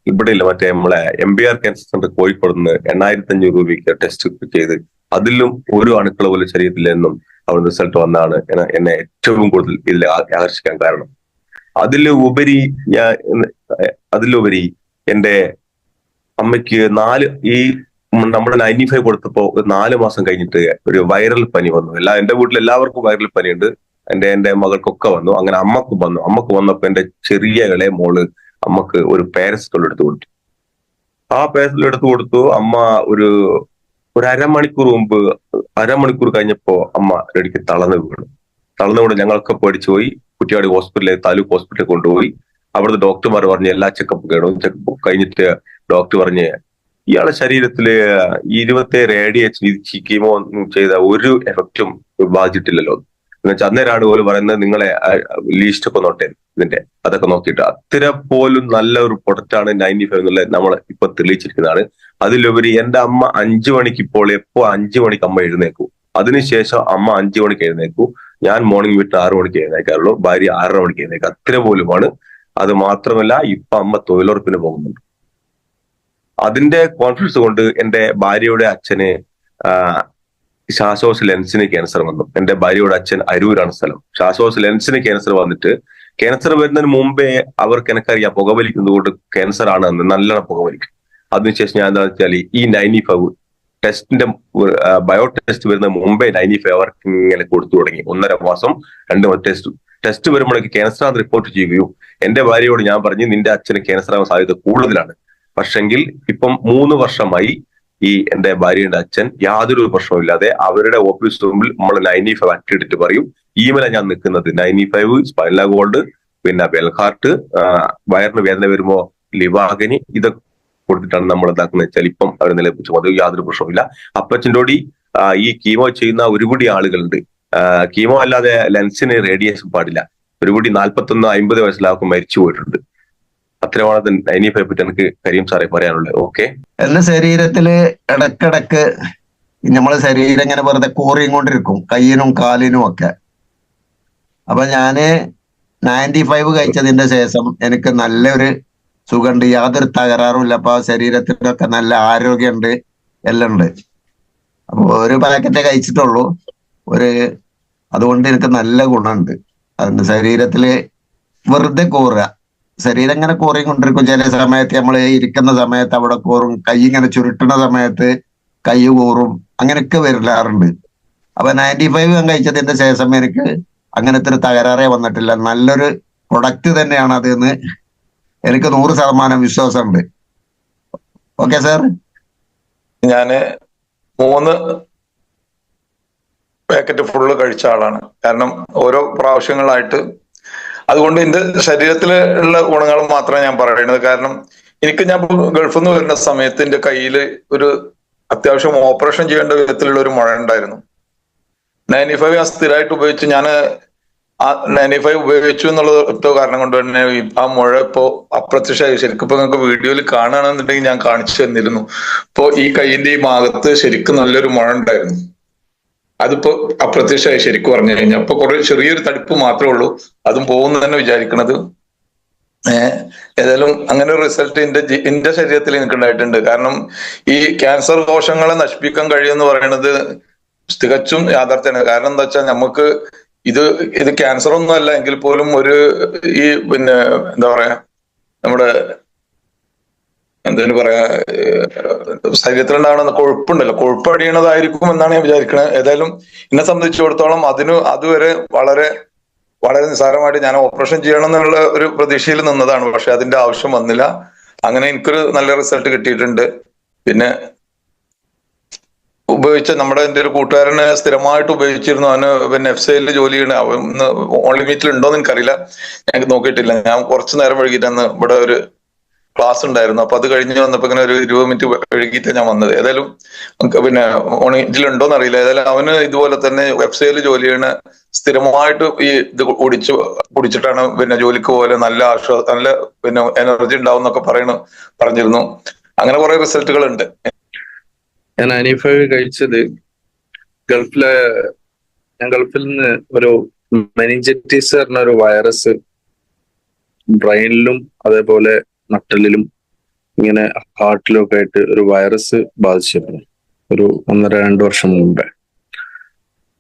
ഇവിടെ ഇല്ല മറ്റേ നമ്മളെ M B R cancer centre Kozhikode നിന്ന് എണ്ണായിരത്തി അഞ്ഞൂറ് രൂപയ്ക്ക് ടെസ്റ്റ് ചെയ്ത് അതിലും ഒരു അണുക്കള പോലും ശരീരത്തില്ല എന്നും അവിടെ റിസൾട്ട് വന്നാണ് എന്നെ- ഏറ്റവും കൂടുതൽ ഇതിൽ ആകർഷിക്കാൻ കാരണം. അതിലുപരി ഞാൻ അതിലുപരി എന്റെ അമ്മയ്ക്ക് നാല് ഈ നമ്മുടെ നയന്റി ഫൈവ് കൊടുത്തപ്പോ നാല് മാസം കഴിഞ്ഞിട്ട് ഒരു വൈറൽ പനി വന്നു. എല്ലാ എന്റെ വീട്ടിൽ എല്ലാവർക്കും വൈറൽ പനിയുണ്ട്. എന്റെ എന്റെ മകൾക്കൊക്കെ വന്നു. അങ്ങനെ അമ്മയ്ക്ക് വന്നു. അമ്മയ്ക്ക് വന്നപ്പോ എന്റെ ചെറിയ ഇളയ മോൾ അമ്മയ്ക്ക് ഒരു പാരസിറ്റോൾ എടുത്തു കൊടുത്തു. ആ പാരസിറ്റോൾ എടുത്തു കൊടുത്തു. അമ്മ ഒരു ഒരു അരമണിക്കൂർ മുമ്പ് അരമണിക്കൂർ കഴിഞ്ഞപ്പോ അമ്മ ഇടയ്ക്ക് തളർന്നു വീണു. തളർന്നു വീണ് ഞങ്ങളൊക്കെ പേടിച്ചു പോയി. കുറ്റിയാടി ഹോസ്പിറ്റലിൽ താലൂക്ക് ഹോസ്പിറ്റലിൽ കൊണ്ടുപോയി. അവിടുത്തെ ഡോക്ടർമാർ പറഞ്ഞ് എല്ലാ ചെക്കപ്പ് കേടും. ചെക്കപ്പ് കഴിഞ്ഞിട്ട് ഡോക്ടർ പറഞ്ഞ് ഇയാളെ ശരീരത്തിൽ ഇരുപത്തേഴ് റേഡിയേഷൻ കീമോ ചെയ്ത ഒരു എഫക്റ്റും ബാധിച്ചിട്ടില്ലല്ലോ. എന്നുവെച്ചാൽ അന്നേരാണ് പോലും പറയുന്നത് നിങ്ങളെ ലീസ്റ്റ് ഒക്കെ നോട്ടെ ഇതിന്റെ. അതൊക്കെ നോക്കിയിട്ട് അത്ര പോലും നല്ല ഒരു പ്രൊഡക്റ്റ് ആണ് നയന്റി ഫൈവ് എന്നുള്ളത് നമ്മൾ ഇപ്പൊ തെളിയിച്ചിരിക്കുന്നതാണ്. അതിലുപരി എന്റെ അമ്മ അഞ്ചു മണിക്ക് ഇപ്പോൾ എപ്പോ അഞ്ചു മണിക്ക് അമ്മ എഴുന്നേക്കൂ അതിനുശേഷം അമ്മ അഞ്ചു മണിക്ക് എഴുന്നേക്കൂ ഞാൻ മോർണിംഗ് വിട്ട് ആറു മണിക്ക് എഴുന്നേക്കാറുള്ളൂ ഭാര്യ ആറര മണിക്ക് എഴുന്നേക്കുക അത്ര പോലുമാണ്. അത് മാത്രമല്ല ഇപ്പൊ അമ്മ തൊഴിലുറപ്പിന് പോകുന്നുണ്ട്. അതിന്റെ കോൺഫിഡൻസ് കൊണ്ട് എന്റെ ഭാര്യയുടെ അച്ഛന് ആ, ശ്വാസോശ ലെൻസിന് ക്യാൻസർ വന്നു. എന്റെ ഭാര്യയുടെ അച്ഛൻ അരൂരാണ് സ്ഥലം. ശ്വാസോസ് ലെൻസിന് ക്യാൻസർ വന്നിട്ട് ക്യാൻസർ വരുന്നതിന് മുമ്പേ അവർക്ക് എനിക്കറിയാം പുകവലിക്കുന്നത് കൊണ്ട് ക്യാൻസർ ആണ് എന്ന് നല്ലോണം പുകവലിക്കും. അതിനുശേഷം ഞാൻ എന്താ വെച്ചാൽ ഈ നയന്റി ഫൈവ് ടെസ്റ്റിന്റെ ബയോ ടെസ്റ്റ് വരുന്ന മുമ്പേ നയന്റി ഫൈവ് അവർക്ക് ഇങ്ങനെ കൊടുത്തു തുടങ്ങി. ഒന്നര മാസം രണ്ട് ടെസ്റ്റ് ടെസ്റ്റ് വരുമ്പോഴേക്ക് ക്യാൻസർ ആണെന്ന് റിപ്പോർട്ട് ചെയ്യുകയും എന്റെ ഭാര്യയോട് ഞാൻ പറഞ്ഞു നിന്റെ അച്ഛന് ക്യാൻസർ ആവാൻ സാധ്യത കൂടുതലാണ്. പക്ഷെങ്കിൽ ഇപ്പം മൂന്ന് വർഷമായി ഈ എന്റെ ഭാര്യയുടെ അച്ഛൻ യാതൊരു പ്രശ്നവുമില്ലാതെ അവരുടെ ഓഫീസ് റൂമിൽ നമ്മൾ നയന്റി ഫൈവ് അറ്റിട്ട് പറയും. ഈമല ഞാൻ നിൽക്കുന്നത് നയന്റി ഫൈവ് സ്പൈനല ഗോൾഡ് പിന്നെ വെൽഹാർട്ട് വയറിന് വേദന വരുമ്പോ ലിവാഗനി ഇതൊക്കെ കൊടുത്തിട്ടാണ് നമ്മൾ എന്താക്കുന്നത് വെച്ചാൽ ഇപ്പം അവർ നിലപ്പിച്ചു അത് യാതൊരു പ്രശ്നവുമില്ല. കൂടി ഈ കീമോ ചെയ്യുന്ന ഒരുപിടി ആളുകളുണ്ട്. കീമോ അല്ലാതെ ലെൻസിന് റേഡിയേഷൻ പാടില്ല. ഒരുപിടി നാൽപ്പത്തൊന്ന് അമ്പത് വയസ്സിലാക്കും മരിച്ചു പോയിട്ടുണ്ട്. അത്രയാണ് ഫൈവ് പറ്റി എനിക്ക് കരീം സാറേ പറയാനുള്ളത് ഓക്കെ എന്റെ ശരീരത്തിൽ ഇടക്കിടക്ക് നമ്മളെ ശരീരം ഇങ്ങനെ വെറുതെ കോറിയും കൊണ്ടിരിക്കും കയ്യിനും കാലിനും ഒക്കെ. അപ്പൊ ഞാൻ നയന്റി ഫൈവ് കഴിച്ചതിന്റെ ശേഷം എനിക്ക് നല്ലൊരു സുഖമുണ്ട് യാതൊരു തകരാറുമില്ല അപ്പൊ ശരീരത്തിനൊക്കെ നല്ല ആരോഗ്യമുണ്ട് എല്ലാം ഉണ്ട്. അപ്പൊ ഒരു പാക്കറ്റ് കഴിച്ചിട്ടുള്ളൂ. ഒരു അതുകൊണ്ട് എനിക്ക് നല്ല ഗുണമുണ്ട് അതിന്റെ ശരീരത്തിൽ വെറുതെ കൂറുക. ശരീരം ഇങ്ങനെ കൂറിക്കൊണ്ടിരിക്കും. ചില സമയത്ത് നമ്മൾ ഇരിക്കുന്ന സമയത്ത് അവിടെ കോറും കൈ ഇങ്ങനെ ചുരുട്ടുന്ന സമയത്ത് കൈ കോറും അങ്ങനെയൊക്കെ വരില്ലാറുണ്ട്. അപ്പൊ നയന്റി ഫൈവ് ഞാൻ കഴിച്ചതിന്റെ ശേഷം എനിക്ക് അങ്ങനത്തെ ഒരു തകരാറേ വന്നിട്ടില്ല. നല്ലൊരു പ്രൊഡക്റ്റ് തന്നെയാണ് അത് എന്ന് എനിക്ക് നൂറ് ശതമാനം വിശ്വാസമുണ്ട്. ഓക്കെ സാർ ഞാൻ മൂന്ന് പാക്കറ്റ് ഫുള്ള് കഴിച്ച ആളാണ്. കാരണം ഓരോ പ്രാവശ്യങ്ങളായിട്ട് അതുകൊണ്ട് എന്റെ ശരീരത്തിൽ ഉള്ള ഗുണങ്ങൾ മാത്രമേ ഞാൻ പറയുന്നത്. കാരണം എനിക്ക് ഞാൻ ഗൾഫിൽ നിന്ന് വരുന്ന സമയത്ത് എന്റെ കയ്യിൽ ഒരു അത്യാവശ്യം ഓപ്പറേഷൻ ചെയ്യേണ്ട വിധത്തിലുള്ള ഒരു മുഴ ഉണ്ടായിരുന്നു. നയന്റി ഫൈവ് ഞാൻ സ്ഥിരമായിട്ട് ഉപയോഗിച്ച് ഞാൻ ആ നയന്റി ഫൈവ് ഉപയോഗിച്ചു എന്നുള്ളത് കാരണം കൊണ്ട് തന്നെ ആ മുഴ ഇപ്പോ അപ്രത്യക്ഷമായി. ശരിക്കും ഇപ്പൊ നിങ്ങൾക്ക് വീഡിയോയിൽ കാണുകയാണെന്നുണ്ടെങ്കിൽ ഞാൻ കാണിച്ചു തന്നിരുന്നു. ഇപ്പോ ഈ കൈയിന്റെ ഈ ഭാഗത്ത് ശരിക്കും നല്ലൊരു മുഴ ഉണ്ടായിരുന്നു. അതിപ്പോ അപ്രത്യക്ഷമായി ശരിക്കും പറഞ്ഞു കഴിഞ്ഞാൽ അപ്പൊ കുറെ ചെറിയൊരു തടുപ്പ് മാത്രമേ ഉള്ളൂ. അതും പോകുന്നു തന്നെ വിചാരിക്കണത്. ഏഹ് ഏതായാലും അങ്ങനെ ഒരു റിസൾട്ട് എന്റെ എന്റെ ശരീരത്തിൽ എനിക്ക് ഉണ്ടായിട്ടുണ്ട്. കാരണം ഈ ക്യാൻസർ കോശങ്ങളെ നശിപ്പിക്കാൻ കഴിയുമെന്ന് പറയുന്നത് തികച്ചും യാഥാർത്ഥ്യമാണ്. കാരണം എന്താ വെച്ചാൽ നമുക്ക് ഇത് ഇത് ക്യാൻസർ ഒന്നും അല്ല. എങ്കിൽ പോലും ഒരു ഈ പിന്നെ എന്താ പറയാ നമ്മുടെ എന്തിനു പറയാ ശരീരത്തിലുണ്ടാവണ കൊഴുപ്പുണ്ടല്ലോ. കൊഴുപ്പ് അടിയണതായിരിക്കും എന്നാണ് ഞാൻ വിചാരിക്കുന്നത് ഏതായാലും എന്നെ സംബന്ധിച്ചിടത്തോളം അതിന് അതുവരെ വളരെ വളരെ നിസ്സാരമായിട്ട് ഞാൻ ഓപ്പറേഷൻ ചെയ്യണം എന്നുള്ള ഒരു പ്രതീക്ഷയിൽ നിന്നതാണ്. പക്ഷെ അതിന്റെ ആവശ്യം വന്നില്ല. അങ്ങനെ എനിക്കൊരു നല്ല റിസൾട്ട് കിട്ടിയിട്ടുണ്ട്. പിന്നെ ഉപയോഗിച്ച നമ്മുടെ എന്റെ ഒരു കൂട്ടുകാരന് സ്ഥിരമായിട്ട് ഉപയോഗിച്ചിരുന്നു. അവന് പിന്നെ എഫ് സൈയിൽ ജോലി ചെയ്യണ. അവൻ ഓൺലി മീറ്റിൽ ഉണ്ടോ എന്ന് എനിക്കറിയില്ല. ഞാൻ നോക്കിയിട്ടില്ല. ഞാൻ കുറച്ചു നേരം വൈകിട്ടാണ് ഇവിടെ ഒരു ക്ലാസ് ഉണ്ടായിരുന്നു. അപ്പൊ അത് കഴിഞ്ഞ് വന്നപ്പോ ഇങ്ങനെ ഒരു ഇരുപത് മിനിറ്റ് ഒഴുകിയിട്ടാണ് ഞാൻ വന്നത്. ഏതായാലും പിന്നെ ഓണിറ്റിലുണ്ടോന്ന് അറിയില്ല. ഏതായാലും അവന് ഇതുപോലെ തന്നെ വെബ്സൈറ്റിൽ ജോലി ചെയ്യണ സ്ഥിരമായിട്ട് ഈ ഇത് കുടിച്ചു കുടിച്ചിട്ടാണ് പിന്നെ ജോലിക്ക് പോലെ നല്ല ആശ്വാ നല്ല പിന്നെ എനർജി ഉണ്ടാവും എന്നൊക്കെ പറയണു പറഞ്ഞിരുന്നു. അങ്ങനെ കുറെ റിസൾട്ടുകൾ ഉണ്ട് ഞാൻ അനീഫ കഴിച്ചത് ഗൾഫിലെ ഞാൻ ഗൾഫിൽ നിന്ന് ഒരു മെനിഞ്ചറ്റിസ് പറഞ്ഞ ഒരു വൈറസ് ബ്രെയിനിലും അതേപോലെ നട്ടലിലും ഇങ്ങനെ ഹാർട്ടിലും ഒക്കെ ആയിട്ട് ഒരു വൈറസ് ബാധിച്ചിരുന്നു ഒരു ഒന്നര രണ്ട് വർഷം മുമ്പേ.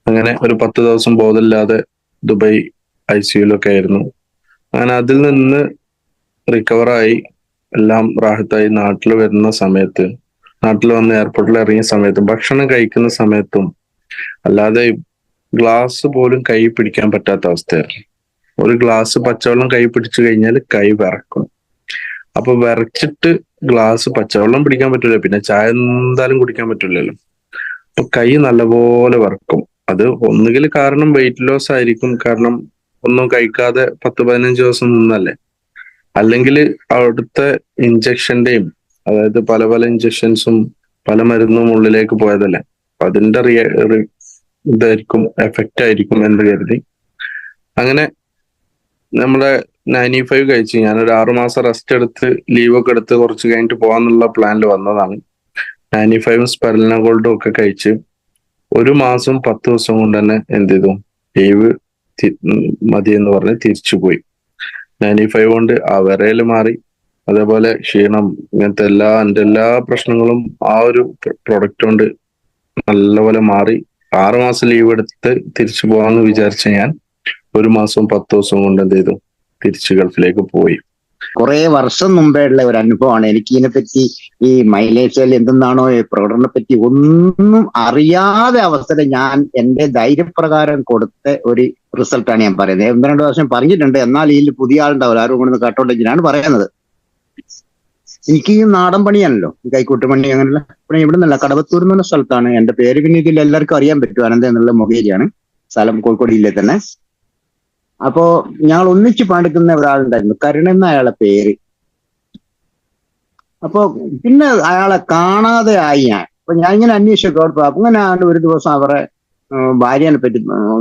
അങ്ങനെ ഒരു പത്ത് ദിവസം ബോധമില്ലാതെ ദുബായ് ഐ സിയുലൊക്കെ ആയിരുന്നു. അങ്ങനെ അതിൽ നിന്ന് റിക്കവറായി എല്ലാം റാഹത്തായി. നാട്ടിൽ വരുന്ന സമയത്ത് നാട്ടിൽ വന്ന് എയർപോർട്ടിൽ ഇറങ്ങിയ സമയത്തും ഭക്ഷണം കഴിക്കുന്ന സമയത്തും അല്ലാതെ ഗ്ലാസ് പോലും കൈ പിടിക്കാൻ പറ്റാത്ത അവസ്ഥയായിരുന്നു. ഒരു ഗ്ലാസ് പച്ചവെള്ളം കൈ പിടിച്ചു കഴിഞ്ഞാൽ കൈ വിറക്കും. അപ്പൊ വിറച്ചിട്ട് ഗ്ലാസ് പച്ചവെള്ളം പിടിക്കാൻ പറ്റൂല. പിന്നെ ചായ എന്തായാലും കുടിക്കാൻ പറ്റില്ലല്ലോ അപ്പൊ കൈ നല്ലപോലെ വറക്കും. അത് ഒന്നുകിൽ കാരണം വെയിറ്റ് ലോസ് ആയിരിക്കും. കാരണം ഒന്നും കഴിക്കാതെ പത്ത് പതിനഞ്ച് ദിവസം നിന്നല്ലേ. അല്ലെങ്കിൽ അവിടുത്തെ ഇഞ്ചക്ഷന്റെയും അതായത് പല പല ഇഞ്ചക്ഷൻസും പല മരുന്നും ഉള്ളിലേക്ക് പോയതല്ലേ. അപ്പൊ അതിന്റെ റിയ ഇതായിരിക്കും എഫക്റ്റ് ആയിരിക്കും എന്ന് കരുതി. അങ്ങനെ നമ്മുടെ നയന്റി ഫൈവ് കഴിച്ചു. ഞാനൊരു ആറുമാസം റെസ്റ്റ് എടുത്ത് ഒക്കെ എടുത്ത് കുറച്ച് കഴിഞ്ഞിട്ട് പോകാന്നുള്ള പ്ലാനിൽ വന്നതാണ്. നയന്റി ഫൈവും സ്പെർലിന ഗോൾഡും ഒക്കെ കഴിച്ച് ഒരു മാസം പത്ത് ദിവസം കൊണ്ട് തന്നെ എന്ത് ചെയ്തു? ലീവ് മതി എന്ന് പറഞ്ഞ് തിരിച്ചു പോയി. നയന്റി ഫൈവ് കൊണ്ട് ആ മാറി. അതേപോലെ ക്ഷീണം ഇങ്ങനത്തെ എല്ലാ എന്റെ എല്ലാ പ്രശ്നങ്ങളും ആ ഒരു പ്രൊഡക്റ്റ് കൊണ്ട് നല്ലപോലെ മാറി. ആറുമാസം ലീവ് എടുത്ത് തിരിച്ചു പോകാമെന്ന് വിചാരിച്ച ഞാൻ ഒരു മാസം പത്ത് ദിവസം കൊണ്ട് എന്ത് ചെയ്തു? തിരിച്ച് ഗൾഫിലേക്ക് പോയി. കുറെ വർഷം മുമ്പേ ഉള്ള ഒരു അനുഭവമാണ്. എനിക്ക് ഇതിനെപ്പറ്റി ഈ മൈലേജ് എന്തെന്നാണോ പ്രകടനെ പറ്റി ഒന്നും അറിയാതെ അവസരം ഞാൻ എന്റെ ധൈര്യപ്രകാരം കൊടുത്ത ഒരു റിസൾട്ടാണ് ഞാൻ പറയുന്നത്. ഒന്ന് രണ്ട് വർഷം പറഞ്ഞിട്ടുണ്ട്. എന്നാൽ ഇതിൽ പുതിയ ആളുണ്ടാവില്ല. ആരും കൊണ്ടൊന്ന് കേട്ടോണ്ടെങ്കിലാണ് പറയുന്നത്. എനിക്ക് ഈ നാടൻ പണിയാണല്ലോ. ഈ കൈക്കൂട്ട് പണി അങ്ങനെയുള്ള പണി ഇവിടെ നിന്നല്ല കടവത്തൂർ എന്നുള്ള സ്ഥലത്താണ്. എന്റെ പേര് പിന്നെ ഇതിൽ എല്ലാവർക്കും അറിയാൻ പറ്റും. അനന്ത എന്നുള്ള മൊകേരിയാണ് സ്ഥലം കോഴിക്കോട് ജില്ലയിൽ തന്നെ. അപ്പോ ഞങ്ങൾ ഒന്നിച്ച് പണിക്കുന്ന ഒരാളുണ്ടായിരുന്നു. കരുണ എന്ന അയാളെ പേര്. അപ്പോ പിന്നെ അയാളെ കാണാതെ ആയി ഞാൻ. അപ്പൊ ഞാൻ ഇങ്ങനെ അന്വേഷിച്ചു അവിടെ പോയി. അങ്ങനെ ആണ്ട് ഒരു ദിവസം അവരെ ഭാര്യനെ പറ്റി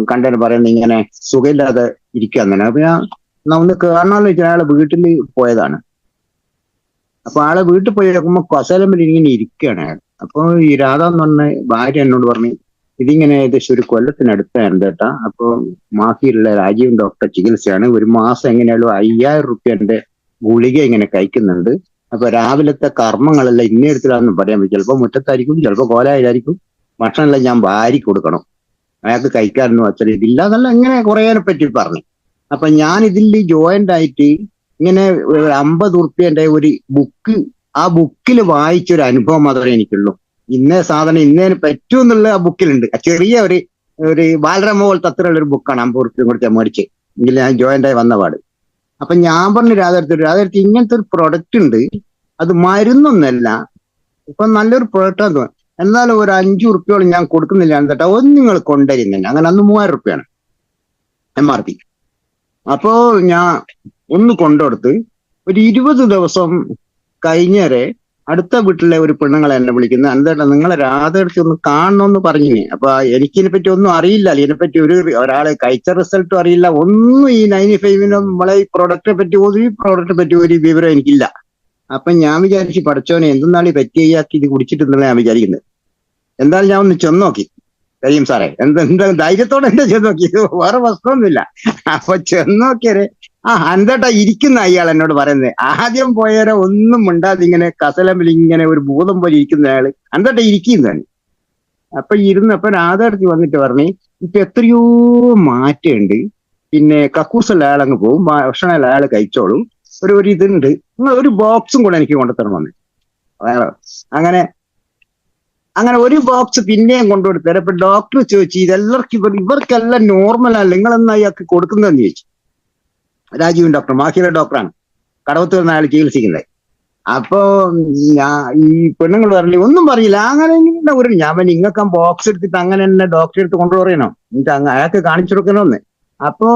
കണ്ടതിന് പറയുന്നത് ഇങ്ങനെ സുഖമില്ലാതെ ഇരിക്കുക തന്നെ അപ്പൊ ഞാൻ ഒന്ന് കാണാമല്ലോ വെച്ചാൽ അയാളെ വീട്ടിൽ പോയതാണ്. അപ്പൊ ആളെ വീട്ടിൽ പോയി നോക്കുമ്പോ കൊസലമ്പിൽ ഇങ്ങനെ ഇരിക്കുകയാണ് അയാൾ. അപ്പൊ ഈ രാധ എന്ന് പറഞ്ഞ ഭാര്യ എന്നോട് പറഞ്ഞു ഇതിങ്ങനെ ഏകദേശം ഒരു കൊല്ലത്തിനടുത്തായിരുന്നു കേട്ടാ. അപ്പോൾ മാഫിയുള്ള രാജീവ് ഡോക്ടർ ചികിത്സയാണ്. ഒരു മാസം എങ്ങനെയാലും അയ്യായിരം റുപ്യന്റെ ഗുളിക ഇങ്ങനെ കഴിക്കുന്നുണ്ട്. അപ്പൊ രാവിലത്തെ കർമ്മങ്ങളെല്ലാം ഇന്നേരത്തിലാണെന്ന് പറയാൻ പറ്റും ചിലപ്പോ മുറ്റത്തായിരിക്കും ചിലപ്പോ കോലായിലായിരിക്കും. ഭക്ഷണമെല്ലാം ഞാൻ വാരി കൊടുക്കണം. അയാൾക്ക് കഴിക്കാനൊന്നും വെച്ചാൽ ഇതില്ല. എന്നല്ല ഇങ്ങനെ കുറേ പറ്റി പറഞ്ഞു. അപ്പൊ ഞാൻ ഇതിൽ ജോയിന്റ് ആയിട്ട് ഇങ്ങനെ അമ്പത് ഉറുപ്പ്യന്റെ ഒരു ബുക്ക് ആ ബുക്കിൽ വായിച്ചൊരു അനുഭവം മാത്രമേ എനിക്കുള്ളൂ. ഇന്ന സാധനം ഇന്നേന് പറ്റൂ എന്നുള്ള ആ ബുക്കിലുണ്ട്. ചെറിയ ഒരു ഒരു ബാലരമ പോലത്തെ അത്രയുള്ള ഒരു ബുക്കാണ് അമ്പത് ഉറുപ്പ്യം കൊടുത്ത് മേടിച്ച്. എങ്കിൽ ഞാൻ ജോയിന്റ് ആയി വന്ന പാട്. അപ്പൊ ഞാൻ പറഞ്ഞു രാധാരത്തി രാധാരത്തി ഇങ്ങനത്തെ ഒരു പ്രൊഡക്റ്റ് ഉണ്ട്. അത് മരുന്നൊന്നല്ല. ഇപ്പൊ നല്ലൊരു പ്രൊഡക്റ്റാന്ന് തോന്നുന്നു. എന്നാലും ഒരു അഞ്ചു റുപ്യോളം ഞാൻ കൊടുക്കുന്നില്ല എന്നിട്ട് ഒന്ന് നിങ്ങൾ കൊണ്ടുവരുന്നില്ല അങ്ങനെ അന്ന് മൂവായിരം റുപ്യാണ് എം ആർ പി അപ്പോ ഞാൻ ഒന്ന് കൊണ്ടുകൊടുത്ത് ഒരു ഇരുപത് ദിവസം കഴിഞ്ഞേരെ അടുത്ത വീട്ടിലെ ഒരു പെണ്ണുങ്ങളെ എന്നെ വിളിക്കുന്നത് അനന്തേട്ടാ നിങ്ങളെ രാധേടത്തി ഒന്ന് കാണണമെന്ന് പറഞ്ഞു അപ്പൊ എനിക്കിതിനെ പറ്റി ഒന്നും അറിയില്ല. ഇതിനെപ്പറ്റി ഒരു ഒരാളെ കഴിച്ച റിസൾട്ടും അറിയില്ല. ഒന്നും ഈ നയന്റി ഫൈവിനും നമ്മളെ ഈ പ്രോഡക്റ്റിനെ പറ്റി ഒരു പ്രോഡക്റ്റിനെ പറ്റി ഒരു വിവരം എനിക്കില്ല. അപ്പൊ ഞാൻ വിചാരിച്ചു പഠിച്ചോനെ എന്തെന്നാളി പറ്റിയാക്കി ഇത് കുടിച്ചിട്ടുണ്ടെന്ന് ഞാൻ വിചാരിക്കുന്നത് എന്തായാലും ഞാൻ ഒന്ന് ചെന്ന് നോക്കി. കഴിയും സാറേ എന്ത് എന്താ ധൈര്യത്തോടെ എന്താ ചെന്ന് നോക്കി. വേറെ വസ്ത്രമൊന്നുമില്ല അപ്പൊ ചെന്ന് നോക്കിയാരെ. ആ എന്തേട്ടാ ഇരിക്കുന്ന അയാൾ എന്നോട് പറയുന്നത്? ആദ്യം പോയാലോ ഒന്നും മിണ്ടാതെ ഇങ്ങനെ കസലമ്പിൽ ഇങ്ങനെ ഒരു ഭൂതം പോലെ ഇരിക്കുന്ന അയാൾ. എന്തേട്ടാ ഇരിക്കുന്നതാണ് അപ്പൊ ഇരുന്നപ്പൊ രാധാടത്തി വന്നിട്ട് പറഞ്ഞു ഇപ്പൊ എത്രയോ മാറ്റമുണ്ട്. പിന്നെ കക്കൂസുള്ള അങ്ങ് പോകും ഭക്ഷണം അയാൾ കഴിച്ചോളും. ഒരു ഒരു ഇതുണ്ട്. ഒരു ബോക്സും കൂടെ എനിക്ക് കൊണ്ടുതരണം വന്ന്. അങ്ങനെ അങ്ങനെ ഒരു ബോക്സ് പിന്നെയും കൊണ്ടുകൊടുത്തരാം അപ്പൊ ഡോക്ടർ ചോദിച്ചു ഇതെല്ലാവർക്കും ഇവർ ഇവർക്കെല്ലാം നോർമലാണ് എന്നാ ഇയാൾക്ക് കൊടുക്കുന്നതെന്ന് ചോദിച്ചു. രാജീവൻ ഡോക്ടർ മാഹിയുടെ ഡോക്ടറാണ്. കടവത്ത് വന്ന അയാൾ ചികിത്സിക്കുന്നത്. അപ്പോ ഈ പെണ്ണുങ്ങൾ പറഞ്ഞു ഒന്നും പറയില്ല. അങ്ങനെ ഇങ്ങനെ ഒരു ഞാൻ നിങ്ങൾക്ക് ബോക്സ് എടുത്തിട്ട് അങ്ങനെ തന്നെ ഡോക്ടറെ എടുത്ത് കൊണ്ടുപോകണോ എന്നിട്ട് അങ്ങ് അയാൾക്ക് കാണിച്ചു കൊടുക്കണമെന്ന്. അപ്പോ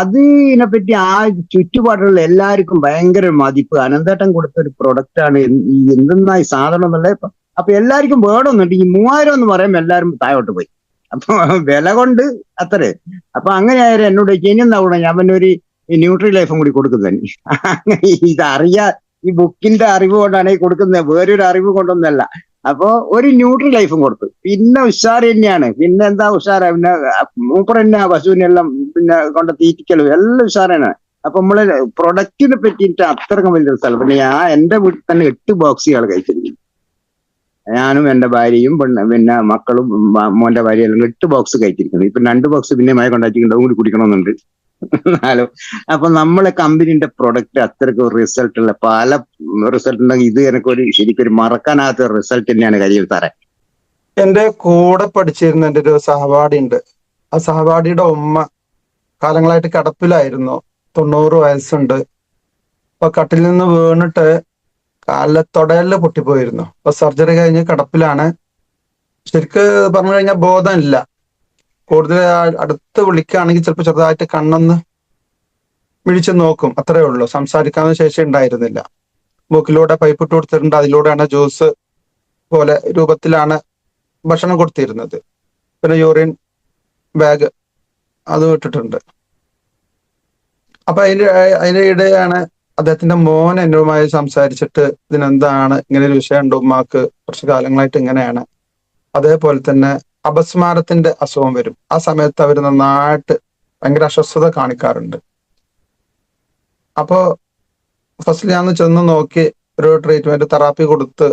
അതിനെ പറ്റി ആ ചുറ്റുപാടുള്ള എല്ലാവർക്കും ഭയങ്കര മതിപ്പ്. അനന്തേട്ടം കൊടുത്ത ഒരു പ്രൊഡക്റ്റ് ആണ് ഈ എന്തെന്നാ ഈ സാധനം എന്നുള്ളത് അപ്പൊ എല്ലാവർക്കും വേണമെന്നുണ്ട് ഈ മൂവായിരം എന്ന് പറയുമ്പോൾ എല്ലാവരും താഴോട്ട് പോയി. അപ്പൊ വില കൊണ്ട് അത്രേ. അപ്പൊ അങ്ങനെ ആയാലും എന്നോട് ഇനി ഞാൻ പിന്നെ ഒരു ന്യൂട്രി ലൈഫും കൂടി കൊടുക്കുന്നത് അങ്ങനെ ഇത് അറിയാ ഈ ബുക്കിന്റെ അറിവ് കൊണ്ടാണ് ഈ കൊടുക്കുന്നത്. വേറൊരു അറിവ് കൊണ്ടൊന്നല്ല. അപ്പൊ ഒരു ന്യൂട്രി ലൈഫും കൊടുത്തു. പിന്നെ ഉഷാർ തന്നെയാണ്. പിന്നെ എന്താ ഉഷാറ? പിന്നെ മൂപ്പർ തന്നെ പശുവിനെല്ലാം പിന്നെ കൊണ്ട് തീറ്റിക്കലും എല്ലാം ഉഷാറാണ്. അപ്പൊ നമ്മൾ പ്രൊഡക്റ്റിനെ പറ്റിയിട്ട് അത്രക്കും വലിയ സ്ഥലം. പിന്നെ ഞാൻ എന്റെ വീട്ടിൽ തന്നെ എട്ട് ബോക്സുകൾ കഴിച്ചിരിക്കുന്നു. ഞാനും എന്റെ ഭാര്യയും പെണ്ണ് പിന്നെ മക്കളും മോന്റെ ഭാര്യയും എല്ലാം എട്ട് ബോക്സ് കഴിച്ചിരിക്കുന്നു. ഇപ്പൊ രണ്ട് ബോക്സ് പിന്നെ മയ കൊണ്ടാക്കി കൂടി കുടിക്കണമെന്നുണ്ട്. എന്നാലും അപ്പൊ നമ്മളെ കമ്പനിന്റെ പ്രൊഡക്റ്റ് അത്രയ്ക്ക് റിസൾട്ട് ഉള്ള പല റിസൾട്ട് ഉണ്ടെങ്കിൽ ഇത് എനിക്കൊരു ശരിക്കും മറക്കാനാത്ത റിസൾട്ട് തന്നെയാണ് കയ്യിൽ തരാൻ എന്റെ കൂടെ പഠിച്ചിരുന്ന എന്റെ ഒരു സഹപാഠി ഉണ്ട്. ആ സഹപാഠിയുടെ ഉമ്മ കാലങ്ങളായിട്ട് കിടപ്പിലായിരുന്നു. തൊണ്ണൂറ് വയസ്സുണ്ട്. അപ്പൊ കട്ടിൽ നിന്ന് വീണിട്ട് കാലിലെ തൊടലിൽ പൊട്ടിപ്പോയിരുന്നു. അപ്പൊ സർജറി കഴിഞ്ഞ് കടപ്പിലാണ്. ശരിക്ക് പറഞ്ഞു കഴിഞ്ഞാൽ ബോധമില്ല. കൂടുതൽ അടുത്ത് വിളിക്കുകയാണെങ്കിൽ ചിലപ്പോൾ ചെറുതായിട്ട് കണ്ണൊന്ന് മിഴിച്ച് നോക്കും. അത്രേ ഉള്ളൂ. സംസാരിക്കാവുന്ന ശേഷി ഉണ്ടായിരുന്നില്ല. മൂക്കിലൂടെ പൈപ്പ് ഇട്ട് കൊടുത്തിട്ടുണ്ട്. അതിലൂടെയാണ് ജ്യൂസ് പോലെ രൂപത്തിലാണ് ഭക്ഷണം കൊടുത്തിരുന്നത്. പിന്നെ യൂറിൻ ബാഗ് അതും ഇട്ടിട്ടുണ്ട്. അപ്പൊ അതിന്റെ അതിന്റെ ഇടയാണ് അദ്ദേഹത്തിന്റെ മോൻ എന്നോടുമായി സംസാരിച്ചിട്ട് ഇതിനെന്താണ് ഇങ്ങനെ ഒരു വിഷയം ഉണ്ട് ഉമ്മാക്ക് കുറച്ച് കാലങ്ങളായിട്ട് ഇങ്ങനെയാണ്. അതേപോലെ തന്നെ അപസ്മാരത്തിന്റെ അസുഖം വരും. ആ സമയത്ത് അവർ നന്നായിട്ട് ഭയങ്കര അസ്വസ്ഥത കാണിക്കാറുണ്ട്. അപ്പോ ഫസ്റ്റ് ഞാൻ ചെന്ന് നോക്കി ഒരു ട്രീറ്റ്മെന്റ് തെറാപ്പി കൊടുത്ത്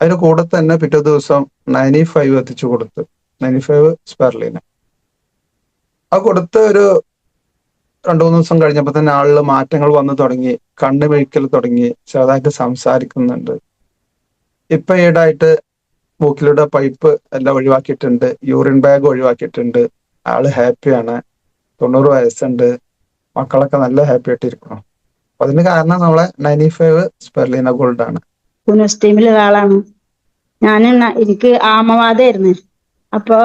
അതിന് കൂടെ തന്നെ പിറ്റേ ദിവസം നയന്റി ഫൈവ് എത്തിച്ചു കൊടുത്ത്. നയന്റി ഫൈവ് സ്പെർലിന് അത് കൊടുത്ത് ഒരു രണ്ടു മൂന്ന് ദിവസം കഴിഞ്ഞപ്പോൾ തന്നെ ആളിൽ മാറ്റങ്ങൾ വന്നു തുടങ്ങി. കണ്ണ് മെഴിക്കൽ തുടങ്ങി. ചെറുതായിട്ട് സംസാരിക്കുന്നുണ്ട്. ഇപ്പൊ ഈടായിട്ട് മൂക്കിലൂടെ പൈപ്പ് എല്ലാം ഒഴിവാക്കിയിട്ടുണ്ട് യൂറിൻ ബാഗ് ഒഴിവാക്കിയിട്ടുണ്ട് ആൾ ഹാപ്പിയാണ് തൊണ്ണൂറ് വയസ്സുണ്ട് മക്കളൊക്കെ നല്ല ഹാപ്പി ആയിട്ടിരിക്കണം അപ്പൊ അതിന് കാരണം നമ്മളെ നയന്റി ഫൈവ് സ്പെർലിന ഗോൾഡ് ആണ്. ഒരാളാണ്. ഞാൻ എനിക്ക് ആമവാദമായിരുന്നു അപ്പോ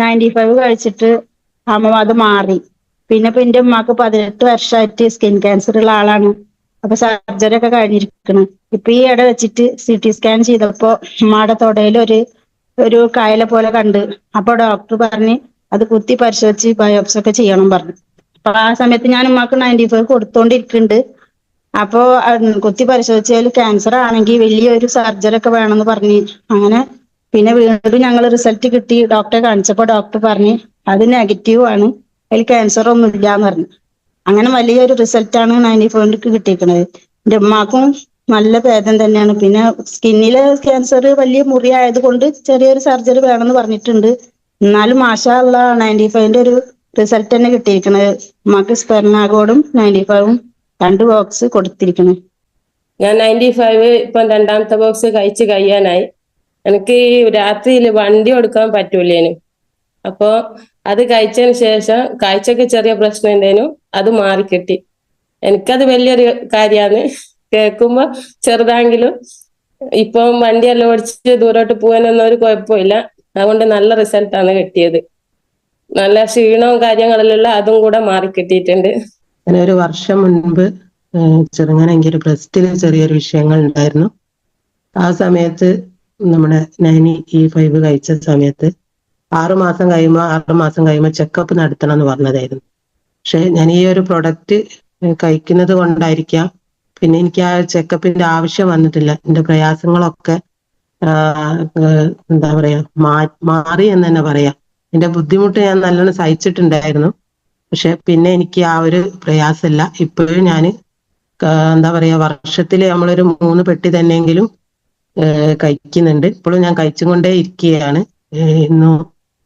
നയന്റി ഫൈവ് കഴിച്ചിട്ട് ആമവാദം മാറി. പിന്നെ ഇപ്പൊ എന്റെ ഉമ്മാക്ക് പതിനെട്ട് വർഷമായിട്ട് സ്കിൻ ക്യാൻസർ ഉള്ള ആളാണ്. അപ്പൊ സർജറി ഒക്കെ കഴിഞ്ഞിരിക്കണം. ഇപ്പൊ ഈ ഇട വെച്ചിട്ട് സി ടി സ്കാൻ ചെയ്തപ്പോ മാട തൊടയിൽ ഒരു ഒരു കായല പോലെ കണ്ട്. അപ്പൊ ഡോക്ടർ പറഞ്ഞ് അത് കുത്തി പരിശോധിച്ച് ബയോപ്സി ഒക്കെ ചെയ്യണം പറഞ്ഞു. അപ്പൊ ആ സമയത്ത് ഞാൻ ഉമ്മാക്ക് നയന്റി ഫൈവ് കൊടുത്തോണ്ടിരിക്കുന്നുണ്ട് അപ്പോ കുത്തി പരിശോധിച്ചാൽ ക്യാൻസർ ആണെങ്കിൽ വലിയൊരു സർജറി ഒക്കെ വേണമെന്ന് പറഞ്ഞ്. അങ്ങനെ പിന്നെ വീണ്ടും ഞങ്ങൾ റിസൾട്ട് കിട്ടി. ഡോക്ടറെ കാണിച്ചപ്പോൾ ഡോക്ടർ പറഞ്ഞ് അത് നെഗറ്റീവ് ആണ്. അതിൽ ക്യാൻസർ ഒന്നും ഇല്ല എന്ന് പറഞ്ഞു. അങ്ങനെ വലിയൊരു റിസൾട്ടാണ് നയന്റി ഫോറിന്റെ കിട്ടിയിരിക്കുന്നത്. എന്റെ ഉമ്മാക്കും നല്ല ഭേദം തന്നെയാണ്. പിന്നെ സ്കിന്നിലെ ക്യാൻസർ വലിയ മുറി ആയതുകൊണ്ട് ചെറിയൊരു സർജറി വേണമെന്ന് പറഞ്ഞിട്ടുണ്ട്. എന്നാലും മാഷാള്ള നയന്റി ഫൈവിന്റെ ഒരു റിസൾട്ട് തന്നെ കിട്ടിയിരിക്കുന്നത്. ഉമ്മാക്ക് സ്പെർണാഗോഡും നയന്റി ഫൈവും രണ്ട് ബോക്സ് കൊടുത്തിരിക്കുന്നത് ഞാൻ നയന്റി ഫൈവ് ഇപ്പം രണ്ടാമത്തെ ബോക്സ് കഴിച്ച് കഴിയാനായി. എനിക്ക് രാത്രിയിൽ വണ്ടി കൊടുക്കാൻ പറ്റൂലേനു അപ്പോ അത് കഴിച്ചതിന് ശേഷം കാഴ്ചക്ക് ചെറിയ പ്രശ്നം ഉണ്ടേനു അത് മാറിക്കിട്ടി എനിക്കത് വലിയൊരു കാര്യമാണ്. കേൾക്കുമ്പോ ചെറുതാങ്കിലും ഇപ്പം വണ്ടിയെല്ലാം ഓടിച്ച് ദൂരോട്ട് പോകാനൊന്നും ഒരു കുഴപ്പമില്ല. അതുകൊണ്ട് നല്ല റിസൾട്ടാണ് കിട്ടിയത്. നല്ല ക്ഷീണവും കാര്യങ്ങളിലുള്ള അതും കൂടെ മാറിക്കിട്ടിയിട്ടുണ്ട് ഒരു വർഷം മുൻപ് ചെറുങ്ങനെ എനിക്ക് ഒരു ബ്രസ്റ്റിൽ ചെറിയൊരു വിഷയങ്ങൾ ഉണ്ടായിരുന്നു. ആ സമയത്ത് നമ്മുടെ നൈനി ഈ ഫൈവ് കഴിച്ച സമയത്ത് ആറു മാസം കഴിയുമ്പോൾ ആറു മാസം കഴിയുമ്പോൾ ചെക്കപ്പ് നടത്തണം എന്ന് പറഞ്ഞതായിരുന്നു. പക്ഷെ ഞാൻ ഈ ഒരു പ്രൊഡക്റ്റ് കഴിക്കുന്നത് കൊണ്ടായിരിക്കാം. പിന്നെ എനിക്ക് ആ ചെക്കപ്പിന്റെ ആവശ്യം വന്നിട്ടില്ല. എന്റെ പ്രയാസങ്ങളൊക്കെ എന്താ പറയാ മാറി എന്ന് തന്നെ പറയാം. എന്റെ ബുദ്ധിമുട്ട് ഞാൻ നല്ലോണം സഹിച്ചിട്ടുണ്ടായിരുന്നു. പക്ഷെ പിന്നെ എനിക്ക് ആ ഒരു പ്രയാസമില്ല. ഇപ്പോഴും ഞാൻ എന്താ പറയാ വർഷത്തിൽ നമ്മളൊരു മൂന്ന് പെട്ടി തന്നെയെങ്കിലും കഴിക്കുന്നുണ്ട്. ഇപ്പോഴും ഞാൻ കഴിച്ചും കൊണ്ടേ ഇരിക്കുകയാണ് ഇന്നും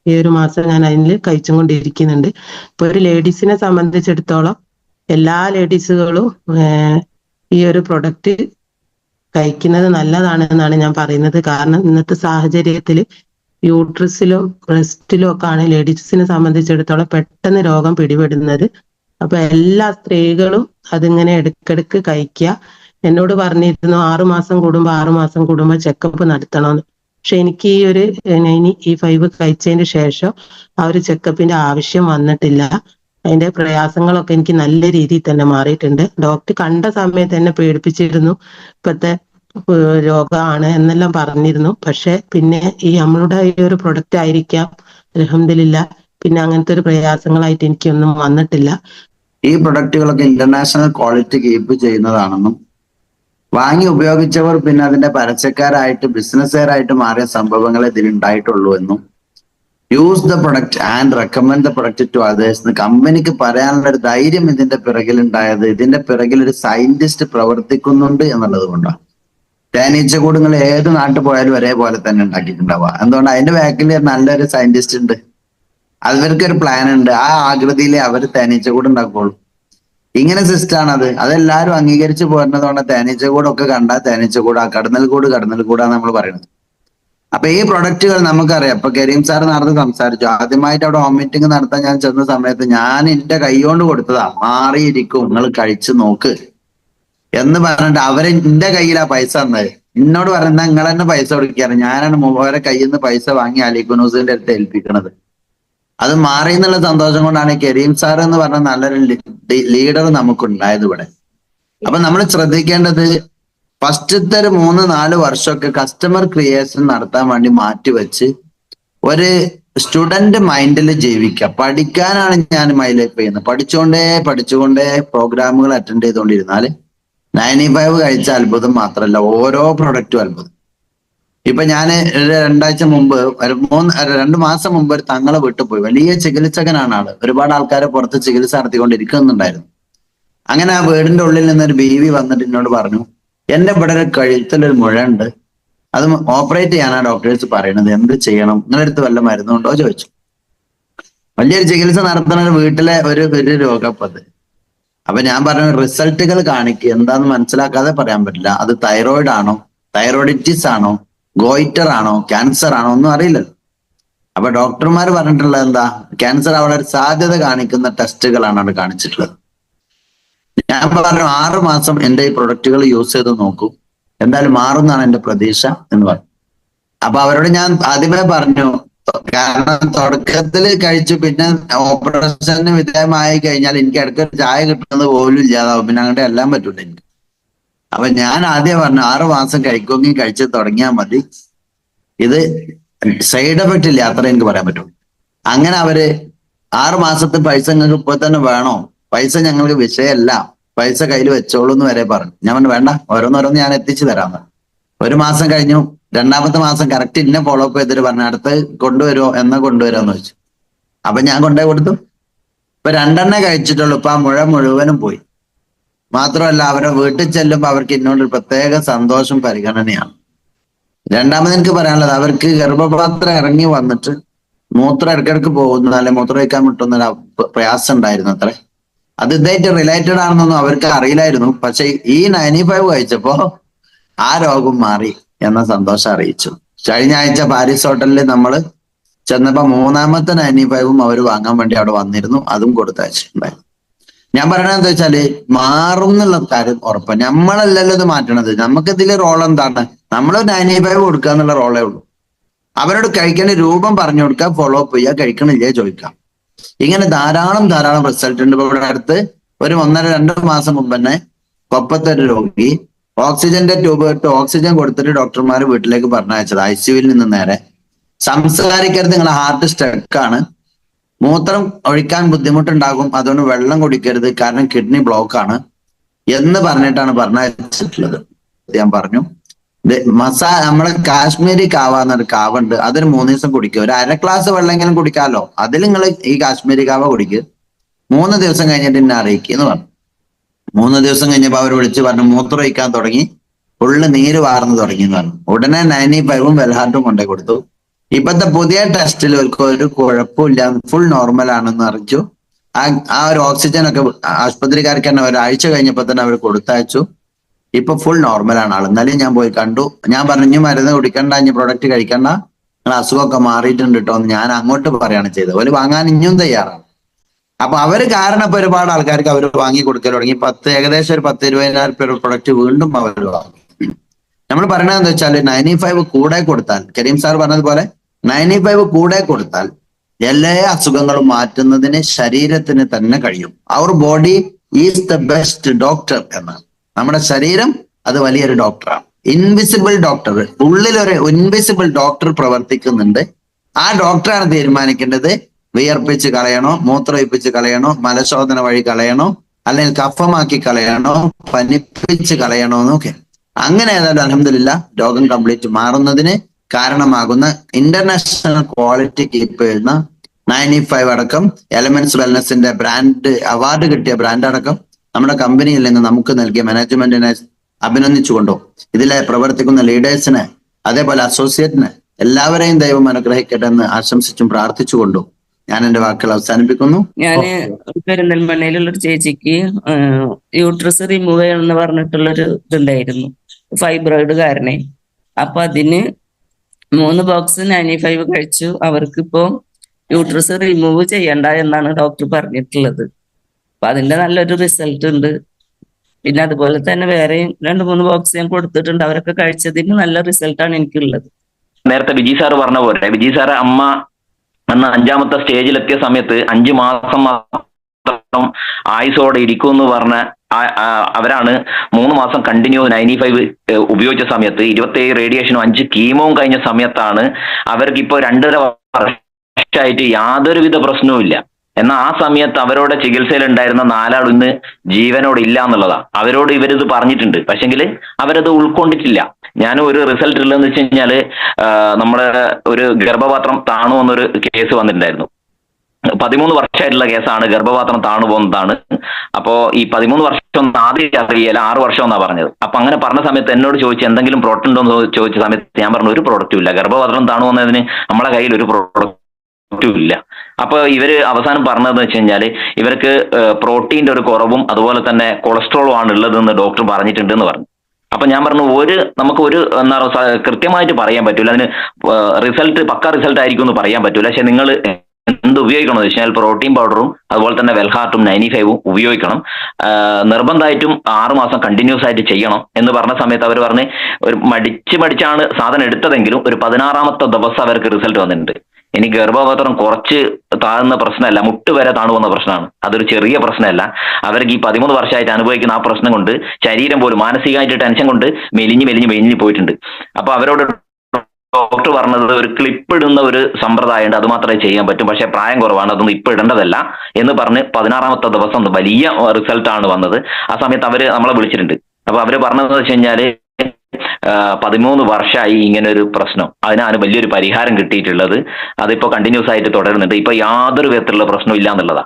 ഈ ഒരു മാസം ഞാൻ അതിൽ കഴിച്ചും കൊണ്ടിരിക്കുന്നുണ്ട്. ഇപ്പൊ ഒരു ലേഡീസിനെ സംബന്ധിച്ചിടത്തോളം എല്ലാ ലേഡീസുകളും ഈ ഒരു പ്രൊഡക്റ്റ് കഴിക്കുന്നത് നല്ലതാണ് എന്നാണ് ഞാൻ പറയുന്നത്. കാരണം ഇന്നത്തെ സാഹചര്യത്തിൽ യൂട്രസിലും ബ്രസ്റ്റിലും ഒക്കെ ആണ് ലേഡീസിനെ സംബന്ധിച്ചിടത്തോളം പെട്ടെന്ന് രോഗം പിടിപെടുന്നത്. അപ്പൊ എല്ലാ സ്ത്രീകളും അതിങ്ങനെ ഇടക്കിടക്ക് കഴിക്കുക. എന്നോട് പറഞ്ഞിരുന്നു ആറുമാസം കൂടുമ്പോ ആറുമാസം കൂടുമ്പോ ചെക്കപ്പ് നടത്തണമെന്ന് പക്ഷെ എനിക്ക് ഈ ഒരു ഇനി ഈ ഫൈവ് കഴിച്ചതിന് ശേഷം ആ ഒരു ചെക്കപ്പിന്റെ ആവശ്യം വന്നിട്ടില്ല. അതിന്റെ പ്രയാസങ്ങളൊക്കെ എനിക്ക് നല്ല രീതിയിൽ തന്നെ മാറിയിട്ടുണ്ട്. ഡോക്ടർ കണ്ട സമയത്ത് എന്നെ പേടിപ്പിച്ചിരുന്നു. ഇപ്പത്തെ രോഗമാണ് എന്നെല്ലാം പറഞ്ഞിരുന്നു. പക്ഷെ പിന്നെ ഈ നമ്മളുടെ ഈ ഒരു പ്രൊഡക്റ്റ് ആയിരിക്കാം. അലഹമില്ല പിന്നെ അങ്ങനത്തെ ഒരു പ്രയാസങ്ങളായിട്ട് എനിക്കൊന്നും വന്നിട്ടില്ല. ഈ പ്രൊഡക്റ്റുകളൊക്കെ ഇന്റർനാഷണൽ ക്വാളിറ്റി കീപ്പ് ചെയ്യുന്നതാണെന്നും വാങ്ങി ഉപയോഗിച്ചവർ പിന്നെ അതിന്റെ പരസ്യക്കാരായിട്ട് ബിസിനസ്സുകാരായിട്ട് മാറിയ സംഭവങ്ങൾ ഇതിലുണ്ടായിട്ടുള്ളൂ എന്നും. Use the product and recommend the product to others എന്ന് കമ്പനിക്ക് പറയാനുള്ള ഒരു ധൈര്യം ഇതിന്റെ പിറകിൽ ഉണ്ടായത് ഇതിന്റെ പിറകിൽ ഒരു സയന്റിസ്റ്റ് പ്രവർത്തിക്കുന്നുണ്ട് എന്നുള്ളത് കൊണ്ടാണ്. തേനീച്ച കൂടുങ്ങൾ ഏത് നാട്ടിൽ പോയാലും ഒരേപോലെ തന്നെ ഉണ്ടാക്കിയിട്ടുണ്ടാവുക. എന്തുകൊണ്ട്? അതിന്റെ ബാക്കിൽ നല്ലൊരു സയന്റിസ്റ്റ് ഉണ്ട്. അവർക്കൊരു പ്ലാൻ ഉണ്ട്. ആ ആകൃതിയിലെ അവർ തേനീച്ച കൂട് ഉണ്ടാക്കുള്ളൂ ഇങ്ങനെ സിസ്റ്റാണ് അത് അതെല്ലാരും അംഗീകരിച്ചു പോരുന്നതുകൊണ്ട് കൂടൊക്കെ കണ്ടാൽ തേനീച്ച കൂട് ആ കടന്നൽ കൂട് കടന്നൽ കൂടാന്ന് നമ്മൾ പറയുന്നത് അപ്പൊ ഈ പ്രൊഡക്റ്റുകൾ നമുക്കറിയാം. ഇപ്പൊ കരീം സാർ നടന്ന് സംസാരിച്ചു. ആദ്യമായിട്ട് അവിടെ ഹോം മീറ്റിംഗ് നടത്താൻ ഞാൻ ചെന്ന സമയത്ത് ഞാൻ എന്റെ കൈ കൊണ്ട് കൊടുത്തതാ. മാറിയിരിക്കും. നിങ്ങൾ കഴിച്ചു നോക്ക്. എന്ന് പറഞ്ഞിട്ട് അവർ എന്റെ കയ്യിലാ പൈസ തന്നത്. എന്നോട് പറയുന്ന നിങ്ങൾ തന്നെ പൈസ കൊടുക്കാറ് ഞാനാണ് മൂവരെ കയ്യിൽ നിന്ന് പൈസ വാങ്ങി അലിഖുനൂസിന്റെ അടുത്ത് ഏൽപ്പിക്കണത്. അത് മാറി എന്നുള്ള സന്തോഷം കൊണ്ടാണ് കരീം സാർ എന്ന് പറഞ്ഞ നല്ലൊരു ലീഡർ നമുക്കുണ്ടായത് ഇവിടെ. അപ്പൊ നമ്മൾ ശ്രദ്ധിക്കേണ്ടത് ഫസ്റ്റത്തെ ഒരു മൂന്ന് നാല് വർഷമൊക്കെ കസ്റ്റമർ ക്രിയേഷൻ നടത്താൻ വേണ്ടി മാറ്റിവെച്ച് ഒരു സ്റ്റുഡന്റ് മൈൻഡിൽ ജീവിക്കുക. പഠിക്കാനാണ് ഞാൻ മൈലേക്ക് ചെയ്യുന്നത്. പഠിച്ചുകൊണ്ടേ പഠിച്ചുകൊണ്ടേ പ്രോഗ്രാമുകൾ അറ്റൻഡ് ചെയ്തുകൊണ്ടിരുന്നാൽ നയന്റി ഫൈവ് കഴിച്ച അത്ഭുതം മാത്രമല്ല ഓരോ പ്രൊഡക്റ്റും അത്ഭുതം. ഇപ്പൊ ഞാൻ രണ്ടാഴ്ച മുമ്പ് ഒരു മൂന്ന് രണ്ട് മാസം മുമ്പ് ഒരു തങ്ങളെ വീട്ടിൽ പോയി. വലിയ ചികിത്സകനാണ് ആൾ. ഒരുപാട് ആൾക്കാരെ പുറത്ത് ചികിത്സ നടത്തിക്കൊണ്ടിരിക്കുന്നുണ്ടായിരുന്നു. അങ്ങനെ ആ വീടിന്റെ ഉള്ളിൽ നിന്നൊരു ബീവി വന്നിട്ട് എന്നോട് പറഞ്ഞു എന്റെ ഇവിടെ ഒരു കഴുത്തിലൊരു ഉണ്ട് അത് ഓപ്പറേറ്റ് ചെയ്യാനാ ഡോക്ടേഴ്സ് പറയണത്. എന്ത് ചെയ്യണം? നിങ്ങളുടെ അടുത്ത് വല്ല മരുന്നുണ്ടോ? ചോദിച്ചു. വലിയൊരു ചികിത്സ നടത്തുന്ന ഒരു വീട്ടിലെ ഒരു ഒരു രോഗപ്പത്. അപ്പൊ ഞാൻ പറഞ്ഞു റിസൾട്ടുകൾ കാണിക്കുക എന്താന്ന് മനസ്സിലാക്കാതെ പറയാൻ പറ്റില്ല. അത് തൈറോയിഡ് ആണോ? തൈറോയിഡിറ്റിസ് ആണോ? ഗോയിറ്റർ ആണോ ക്യാൻസർ ആണോ ഒന്നും അറിയില്ലല്ലോ. അപ്പൊ ഡോക്ടർമാർ പറഞ്ഞിട്ടുള്ളത് എന്താ? ക്യാൻസർ അവിടെ ഒരു സാധ്യത കാണിക്കുന്ന ടെസ്റ്റുകളാണ് അവിടെ കാണിച്ചിട്ടുള്ളത്. ഞാൻ പറഞ്ഞു ആറു മാസം എന്റെ ഈ പ്രൊഡക്റ്റുകൾ യൂസ് ചെയ്ത് നോക്കൂ. എന്തായാലും മാറുന്നാണ് എന്റെ പ്രതീക്ഷ എന്ന് പറഞ്ഞു. അപ്പൊ അവരോട് ഞാൻ ആദ്യമേ പറഞ്ഞു കാരണം തുടക്കത്തിൽ കഴിച്ചു പിന്നെ ഓപ്പറേഷന് വിധേയമായി കഴിഞ്ഞാൽ എനിക്ക് ഇടയ്ക്ക് ചായ കിട്ടുന്നത് പോലും ഇല്ലാതാവും. പിന്നെ അങ്ങോട്ട് എല്ലാം പറ്റൂല എനിക്ക്. അപ്പൊ ഞാൻ ആദ്യം പറഞ്ഞു ആറു മാസം കഴിക്കുമെങ്കിൽ കഴിച്ച് തുടങ്ങിയാൽ മതി. ഇത് സൈഡ് എഫക്റ്റ് ഇല്ല? അത്ര എനിക്ക് പറയാൻ പറ്റും. അങ്ങനെ അവർ ആറു മാസത്തെ പൈസ നിങ്ങൾക്ക് ഇപ്പൊ തന്നെ വേണോ? പൈസ ഞങ്ങൾക്ക് വിഷയമല്ല പൈസ കയ്യിൽ വെച്ചോളൂ എന്ന് വരെ പറഞ്ഞു. ഞാൻ പറഞ്ഞു വേണ്ട. ഓരോന്നോരോന്ന് ഞാൻ എത്തിച്ചു തരാം ഒരു മാസം കഴിഞ്ഞു. രണ്ടാമത്തെ മാസം കറക്റ്റ് ഇന്ന ഫോളോ അപ്പ് ചെയ്തിട്ട് പറഞ്ഞു അടുത്ത് കൊണ്ടുവരുമോ എന്നാ കൊണ്ടുവരാന്ന് ചോദിച്ചു. അപ്പൊ ഞാൻ കൊണ്ടുപോയി കൊടുത്തു. ഇപ്പൊ രണ്ടെണ്ണേ കഴിച്ചിട്ടുള്ളൂ. ഇപ്പൊ ആ മുഴ മുഴുവനും പോയി. മാത്രമല്ല അവരെ വീട്ടിൽ ചെല്ലുമ്പോൾ അവർക്ക് എന്നോട് പ്രത്യേക സന്തോഷം പരിഗണനയാണ്. രണ്ടാമത് എനിക്ക് പറയാനുള്ളത് അവർക്ക് ഗർഭപാത്രം ഇറങ്ങി വന്നിട്ട് മൂത്രം ഇടയ്ക്കിടയ്ക്ക് പോകുന്നത് അല്ലെ മൂത്രം വയ്ക്കാൻ വിട്ടുന്ന ഒരു പ്രയാസം ഉണ്ടായിരുന്നു അത്രേ അത് ഇതായിട്ട് റിലേറ്റഡ് ആണെന്നൊന്നും അവർക്ക് അറിയില്ലായിരുന്നു. പക്ഷെ ഈ നയന്റി ഫൈവ് കഴിച്ചപ്പോ ആ രോഗം മാറി എന്ന സന്തോഷം അറിയിച്ചു. കഴിഞ്ഞ ആഴ്ച പാരീസ് ഹോട്ടലിൽ നമ്മൾ ചെന്നപ്പോ മൂന്നാമത്തെ നയന്റി ഫൈവും അവർ വാങ്ങാൻ വേണ്ടി അവിടെ വന്നിരുന്നു. അതും കൊടുത്തയച്ചിട്ടുണ്ടായിരുന്നു. ഞാൻ പറയണത് എന്താ വെച്ചാൽ മാറും എന്നുള്ള കാര്യം ഉറപ്പാണ്. നമ്മളല്ലല്ലോ ഇത് മാറ്റണത്. നമുക്ക് ഇതിൽ റോൾ എന്താണ് നമ്മൾ നയന്റി ഫൈവ് കൊടുക്കുക എന്നുള്ള റോളേ ഉള്ളൂ. അവരോട് കഴിക്കേണ്ട രൂപം പറഞ്ഞു കൊടുക്കുക ഫോളോ അപ്പ് ചെയ്യുക കഴിക്കണില്ലേ ചോദിക്കാം ഇങ്ങനെ ധാരാളം ധാരാളം റിസൾട്ട് ഉണ്ട്. ഇവിടെ അടുത്ത് ഒരു ഒന്നര രണ്ട് മാസം മുമ്പ് തന്നെ കൊപ്പത്തൊരു രോഗി ഓക്സിജന്റെ ട്യൂബ് ഇട്ട് ഓക്സിജൻ കൊടുത്തിട്ട് ഡോക്ടർമാർ വീട്ടിലേക്ക് പറഞ്ഞയച്ചത്. ഐ സിയുവിൽ നിന്ന് നേരെ. സംസാരിക്കരുത്. നിങ്ങളെ ഹാർട്ട് സ്റ്റക്കാണ് മൂത്രം ഒഴിക്കാൻ ബുദ്ധിമുട്ടുണ്ടാകും. അതുകൊണ്ട് വെള്ളം കുടിക്കരുത്. കാരണം കിഡ്നി ബ്ലോക്ക് ആണ് എന്ന് പറഞ്ഞിട്ടാണ് പറഞ്ഞയച്ചിട്ടുള്ളത് ഞാൻ പറഞ്ഞു. മസാ നമ്മളെ കാശ്മീരി കാവ എന്നൊരു കാവുണ്ട്. അതൊരു മൂന്ന് ദിവസം കുടിക്കുക ഒരു അര ഗ്ലാസ് വെള്ളമെങ്കിലും കുടിക്കാമല്ലോ. അതിൽ നിങ്ങൾ ഈ കാശ്മീരി കാവ കുടിക്കുക മൂന്ന് ദിവസം കഴിഞ്ഞിട്ട് എന്നെ അറിയിക്കുക എന്ന് പറഞ്ഞു. മൂന്ന് ദിവസം കഴിഞ്ഞപ്പോൾ അവർ വിളിച്ച് പറഞ്ഞു മൂത്രം ഒഴിക്കാൻ തുടങ്ങി. ഫുള്ള് നീര് വാർന്നു തുടങ്ങി എന്ന് പറഞ്ഞു. ഉടനെ നൈനി പൈവും വെൽഹാർട്ടും കൊണ്ടേ കൊടുത്തു. ഇപ്പത്തെ പുതിയ ടെസ്റ്റിൽ ഒരു കുഴപ്പമില്ല. ഫുൾ നോർമൽ ആണെന്ന് അറിയിച്ചു ആ ഒരു ഓക്സിജൻ ഒക്കെ ആശുപത്രിക്കാർക്ക് തന്നെ ഒരാഴ്ച കഴിഞ്ഞപ്പോ തന്നെ അവർ കൊടുത്തയച്ചു. ഇപ്പൊ ഫുൾ നോർമൽ ആണ് ആൾ എന്നാലും ഞാൻ പോയി കണ്ടു. ഞാൻ പറഞ്ഞു "ഇനി മരുന്ന് കുടിക്കണ്ട ഇനി പ്രൊഡക്റ്റ് കഴിക്കണ്ട. നിങ്ങൾ അസുഖമൊക്കെ മാറിയിട്ടുണ്ട് കേട്ടോ ഞാൻ അങ്ങോട്ട് പറയാണ് ചെയ്തത്. അവർ വാങ്ങാൻ ഇനിയും തയ്യാറാണ്. അപ്പൊ അവർ കാരണം ഇപ്പൊ ഒരുപാട് ആൾക്കാർക്ക് അവർ വാങ്ങി കൊടുക്കൽ തുടങ്ങി. പത്ത് ഏകദേശം ഒരു പത്ത് ഇരുപതിനായിരം രൂപ പ്രൊഡക്റ്റ് വീണ്ടും അവർ വാങ്ങി. നമ്മൾ പറയണത് എന്താ വെച്ചാൽ നയന്റി ഫൈവ് കൂടെ കൊടുത്താൽ കരീം സാർ പറഞ്ഞതുപോലെ നയന്റി ഫൈവ് കൂടെ കൊടുത്താൽ എല്ലാ അസുഖങ്ങളും മാറ്റുന്നതിന് ശരീരത്തിന് തന്നെ കഴിയും. അവർ body is the best doctor എന്നാണ്. നമ്മുടെ ശരീരം അത് വലിയൊരു ഡോക്ടറാണ് ഇൻവിസിബിൾ ഡോക്ടർ ഉള്ളിൽ ഒരു ഇൻവിസിബിൾ ഡോക്ടർ പ്രവർത്തിക്കുന്നുണ്ട്. ആ ഡോക്ടറാണ് തീരുമാനിക്കേണ്ടത്. വിയർപ്പിച്ച് കളയണോ മൂത്രമൊഴിപ്പിച്ച് കളയണോ മലശോധന വഴി കളയണോ അല്ലെങ്കിൽ കഫമാക്കി കളയണോ പനിപ്പിച്ച് കളയണോ എന്നൊക്കെ. അങ്ങനെ ഏതായാലും അലഹമില്ല രോഗം കംപ്ലീറ്റ് മാറുന്നതിന് കാരണമാകുന്ന ഇന്റർനാഷണൽ ക്വാളിറ്റി കീപ്പ് ചെയ്യുന്ന നയന്റി ഫൈവ് അടക്കം എലമെന്റ്സ് വെൽനസിന്റെ ബ്രാൻഡ് അവാർഡ് കിട്ടിയ ബ്രാൻഡ് അടക്കം നമ്മുടെ കമ്പനിയിൽ നിന്ന് നമുക്ക് നൽകിയ മാനേജ്മെന്റിനെ അഭിനന്ദിച്ചുകൊണ്ടോ ഇതിലെ പ്രവർത്തിക്കുന്ന ലീഡേഴ്സിന് അതേപോലെ അസോസിയേറ്റിന് എല്ലാവരെയും ദൈവം അനുഗ്രഹിക്കട്ടെ എന്ന് ആശംസിച്ചും പ്രാർത്ഥിച്ചുകൊണ്ടോ ഞാൻ എന്റെ വാക്കുകൾ അവസാനിപ്പിക്കുന്നു. ഞാൻ പെരുന്തൽമണ്ണയിലുള്ള ഒരു ചേച്ചിക്ക് യൂട്രസ് റിമൂവ് ചെയ്യണമെന്ന് പറഞ്ഞിട്ടുള്ളൊരു ഇതുണ്ടായിരുന്നു. ഫൈബ്രോയിഡ് കാരണേ. അപ്പൊ അതിന് മൂന്ന് ബോക്സ് നയന്റി ഫൈവ് കഴിച്ചു. അവർക്കിപ്പോ യൂട്രസ് റിമൂവ് ചെയ്യണ്ട എന്നാണ് ഡോക്ടർ പറഞ്ഞിട്ടുള്ളത്. അപ്പൊ അതിന്റെ നല്ലൊരു റിസൾട്ട് ഉണ്ട്. പിന്നെ അതുപോലെ തന്നെ വേറെയും രണ്ട് മൂന്ന് ബോക്സ് ഞാൻ കൊടുത്തിട്ടുണ്ട്. അവരൊക്കെ കഴിച്ചതിന് നല്ല റിസൾട്ടാണ് എനിക്കുള്ളത്. നേരത്തെ വിജി സാർ പറഞ്ഞ പോലെ വിജി സാർ അമ്മ അന്ന് അഞ്ചാമത്തെ സ്റ്റേജിലെത്തിയ സമയത്ത് അഞ്ചു മാസം മാത്രം ആയുസോടെ ഇരിക്കും എന്ന് പറഞ്ഞ അവരാണ് മൂന്ന് മാസം കണ്ടിന്യൂ നയന്റി ഫൈവ് ഉപയോഗിച്ച സമയത്ത് ഇരുപത്തേഴ് റേഡിയേഷനും അഞ്ച് കീമോവും കഴിഞ്ഞ സമയത്താണ് അവർക്ക് ഇപ്പോൾ രണ്ടര വർഷമായിട്ട് യാതൊരുവിധ പ്രശ്നവും ഇല്ല. എന്നാൽ ആ സമയത്ത് അവരോട് ചികിത്സയിൽ ഉണ്ടായിരുന്ന നാലാൾ ഇന്ന് ജീവനോട് ഇല്ല എന്നുള്ളതാണ് അവരോട് ഇവരിത് പറഞ്ഞിട്ടുണ്ട്. പക്ഷെങ്കിൽ അവരത് ഉൾക്കൊണ്ടിട്ടില്ല. ഞാൻ ഒരു റിസൾട്ട് ഉള്ളതെന്ന് വെച്ച് കഴിഞ്ഞാൽ നമ്മുടെ ഒരു ഗർഭപാത്രം താണു എന്നൊരു കേസ് വന്നിട്ടുണ്ടായിരുന്നു. പതിമൂന്ന് വർഷമായിട്ടുള്ള കേസാണ്. ഗർഭപാത്രം താണു പോകുന്നതാണ്. അപ്പോ ഈ പതിമൂന്ന് വർഷം ആദ്യം അറിയില്ല. ആറ് വർഷം എന്നാ പറഞ്ഞത്. അപ്പൊ അങ്ങനെ പറഞ്ഞ സമയത്ത് എന്നോട് ചോദിച്ചു എന്തെങ്കിലും പ്രോഡക്റ്റ് ഉണ്ടോ എന്ന് ചോദിച്ച സമയത്ത് ഞാൻ പറഞ്ഞു ഒരു പ്രോഡക്റ്റും ഇല്ല. ഗർഭപാത്രം താണു വന്നതിന് നമ്മളെ കയ്യിൽ ഒരു പ്രോഡക്റ്റും ഇല്ല. അപ്പൊ ഇവർ അവസാനം പറഞ്ഞതെന്ന് വെച്ച് കഴിഞ്ഞാൽ ഇവർക്ക് പ്രോട്ടീന്റെ ഒരു കുറവും അതുപോലെ തന്നെ കൊളസ്ട്രോളും ആണ് ഉള്ളതെന്ന് ഡോക്ടർ പറഞ്ഞിട്ടുണ്ട് എന്ന് പറഞ്ഞു. അപ്പൊ ഞാൻ പറഞ്ഞു ഒരു നമുക്ക് ഒരു എന്താ കൃത്യമായിട്ട് പറയാൻ പറ്റൂല. അതിന് റിസൾട്ട് പക്ക റിസൾട്ട് ആയിരിക്കും എന്ന് പറയാൻ പറ്റൂല. പക്ഷെ നിങ്ങൾ എന്ത് ഉപയോഗിക്കണം? എന്ന് വെച്ചാൽ പ്രോട്ടീൻ പൗഡറും അതുപോലെ തന്നെ വെൽഹാർട്ടും നയന്റി ഫൈവും ഉപയോഗിക്കണം. നിർബന്ധമായിട്ടും ആറുമാസം കണ്ടിന്യൂസ് ആയിട്ട് ചെയ്യണം എന്ന് പറഞ്ഞ സമയത്ത് അവർ പറഞ്ഞ് ഒരു മടിച്ച് മടിച്ചാണ് സാധനം എടുത്തതെങ്കിലും ഒരു പതിനാറാമത്തെ ദിവസം അവർക്ക് റിസൾട്ട് വന്നിട്ടുണ്ട്. ഇനി ഗർഭപാത്രം കുറച്ച് താഴ്ന്ന പ്രശ്നമല്ല മുട്ട് വരെ താണു പോകുന്ന പ്രശ്നമാണ്. അതൊരു ചെറിയ പ്രശ്നമല്ല. അവർക്ക് ഈ പതിമൂന്ന് വർഷമായിട്ട് അനുഭവിക്കുന്ന ആ പ്രശ്നം കൊണ്ട് ശരീരം പോലും മാനസികമായിട്ട് ടെൻഷൻ കൊണ്ട് മെലിഞ്ഞ് മെലിഞ്ഞ് മെലിഞ്ഞ് പോയിട്ടുണ്ട്. അപ്പൊ അവരോട് ഡോക്ടർ പറഞ്ഞത് ഒരു ക്ലിപ്പ് ഇടുന്ന ഒരു സമ്പ്രദായമുണ്ട്. അത് മാത്രമേ ചെയ്യാൻ പറ്റും. പക്ഷേ പ്രായം കുറവാണ്. അതൊന്നും ഇപ്പൊ ഇടേണ്ടതല്ല എന്ന് പറഞ്ഞ് പതിനാറാമത്തെ ദിവസം വലിയ റിസൾട്ട് ആണ് വന്നത്. ആ സമയത്ത് അവർ നമ്മളെ വിളിച്ചിട്ടുണ്ട്. അപ്പൊ അവർ പറഞ്ഞതെന്ന് വെച്ച് കഴിഞ്ഞാൽ പതിമൂന്ന് വർഷമായി ഇങ്ങനെ ഒരു പ്രശ്നം. അതിനാണ് വലിയൊരു പരിഹാരം കിട്ടിയിട്ടുള്ളത്. അതിപ്പോ കണ്ടിന്യൂസ് ആയിട്ട് തുടരുന്നുണ്ട്. ഇപ്പൊ യാതൊരു വിധത്തിലുള്ള പ്രശ്നവും ഇല്ല എന്നുള്ളതാണ്.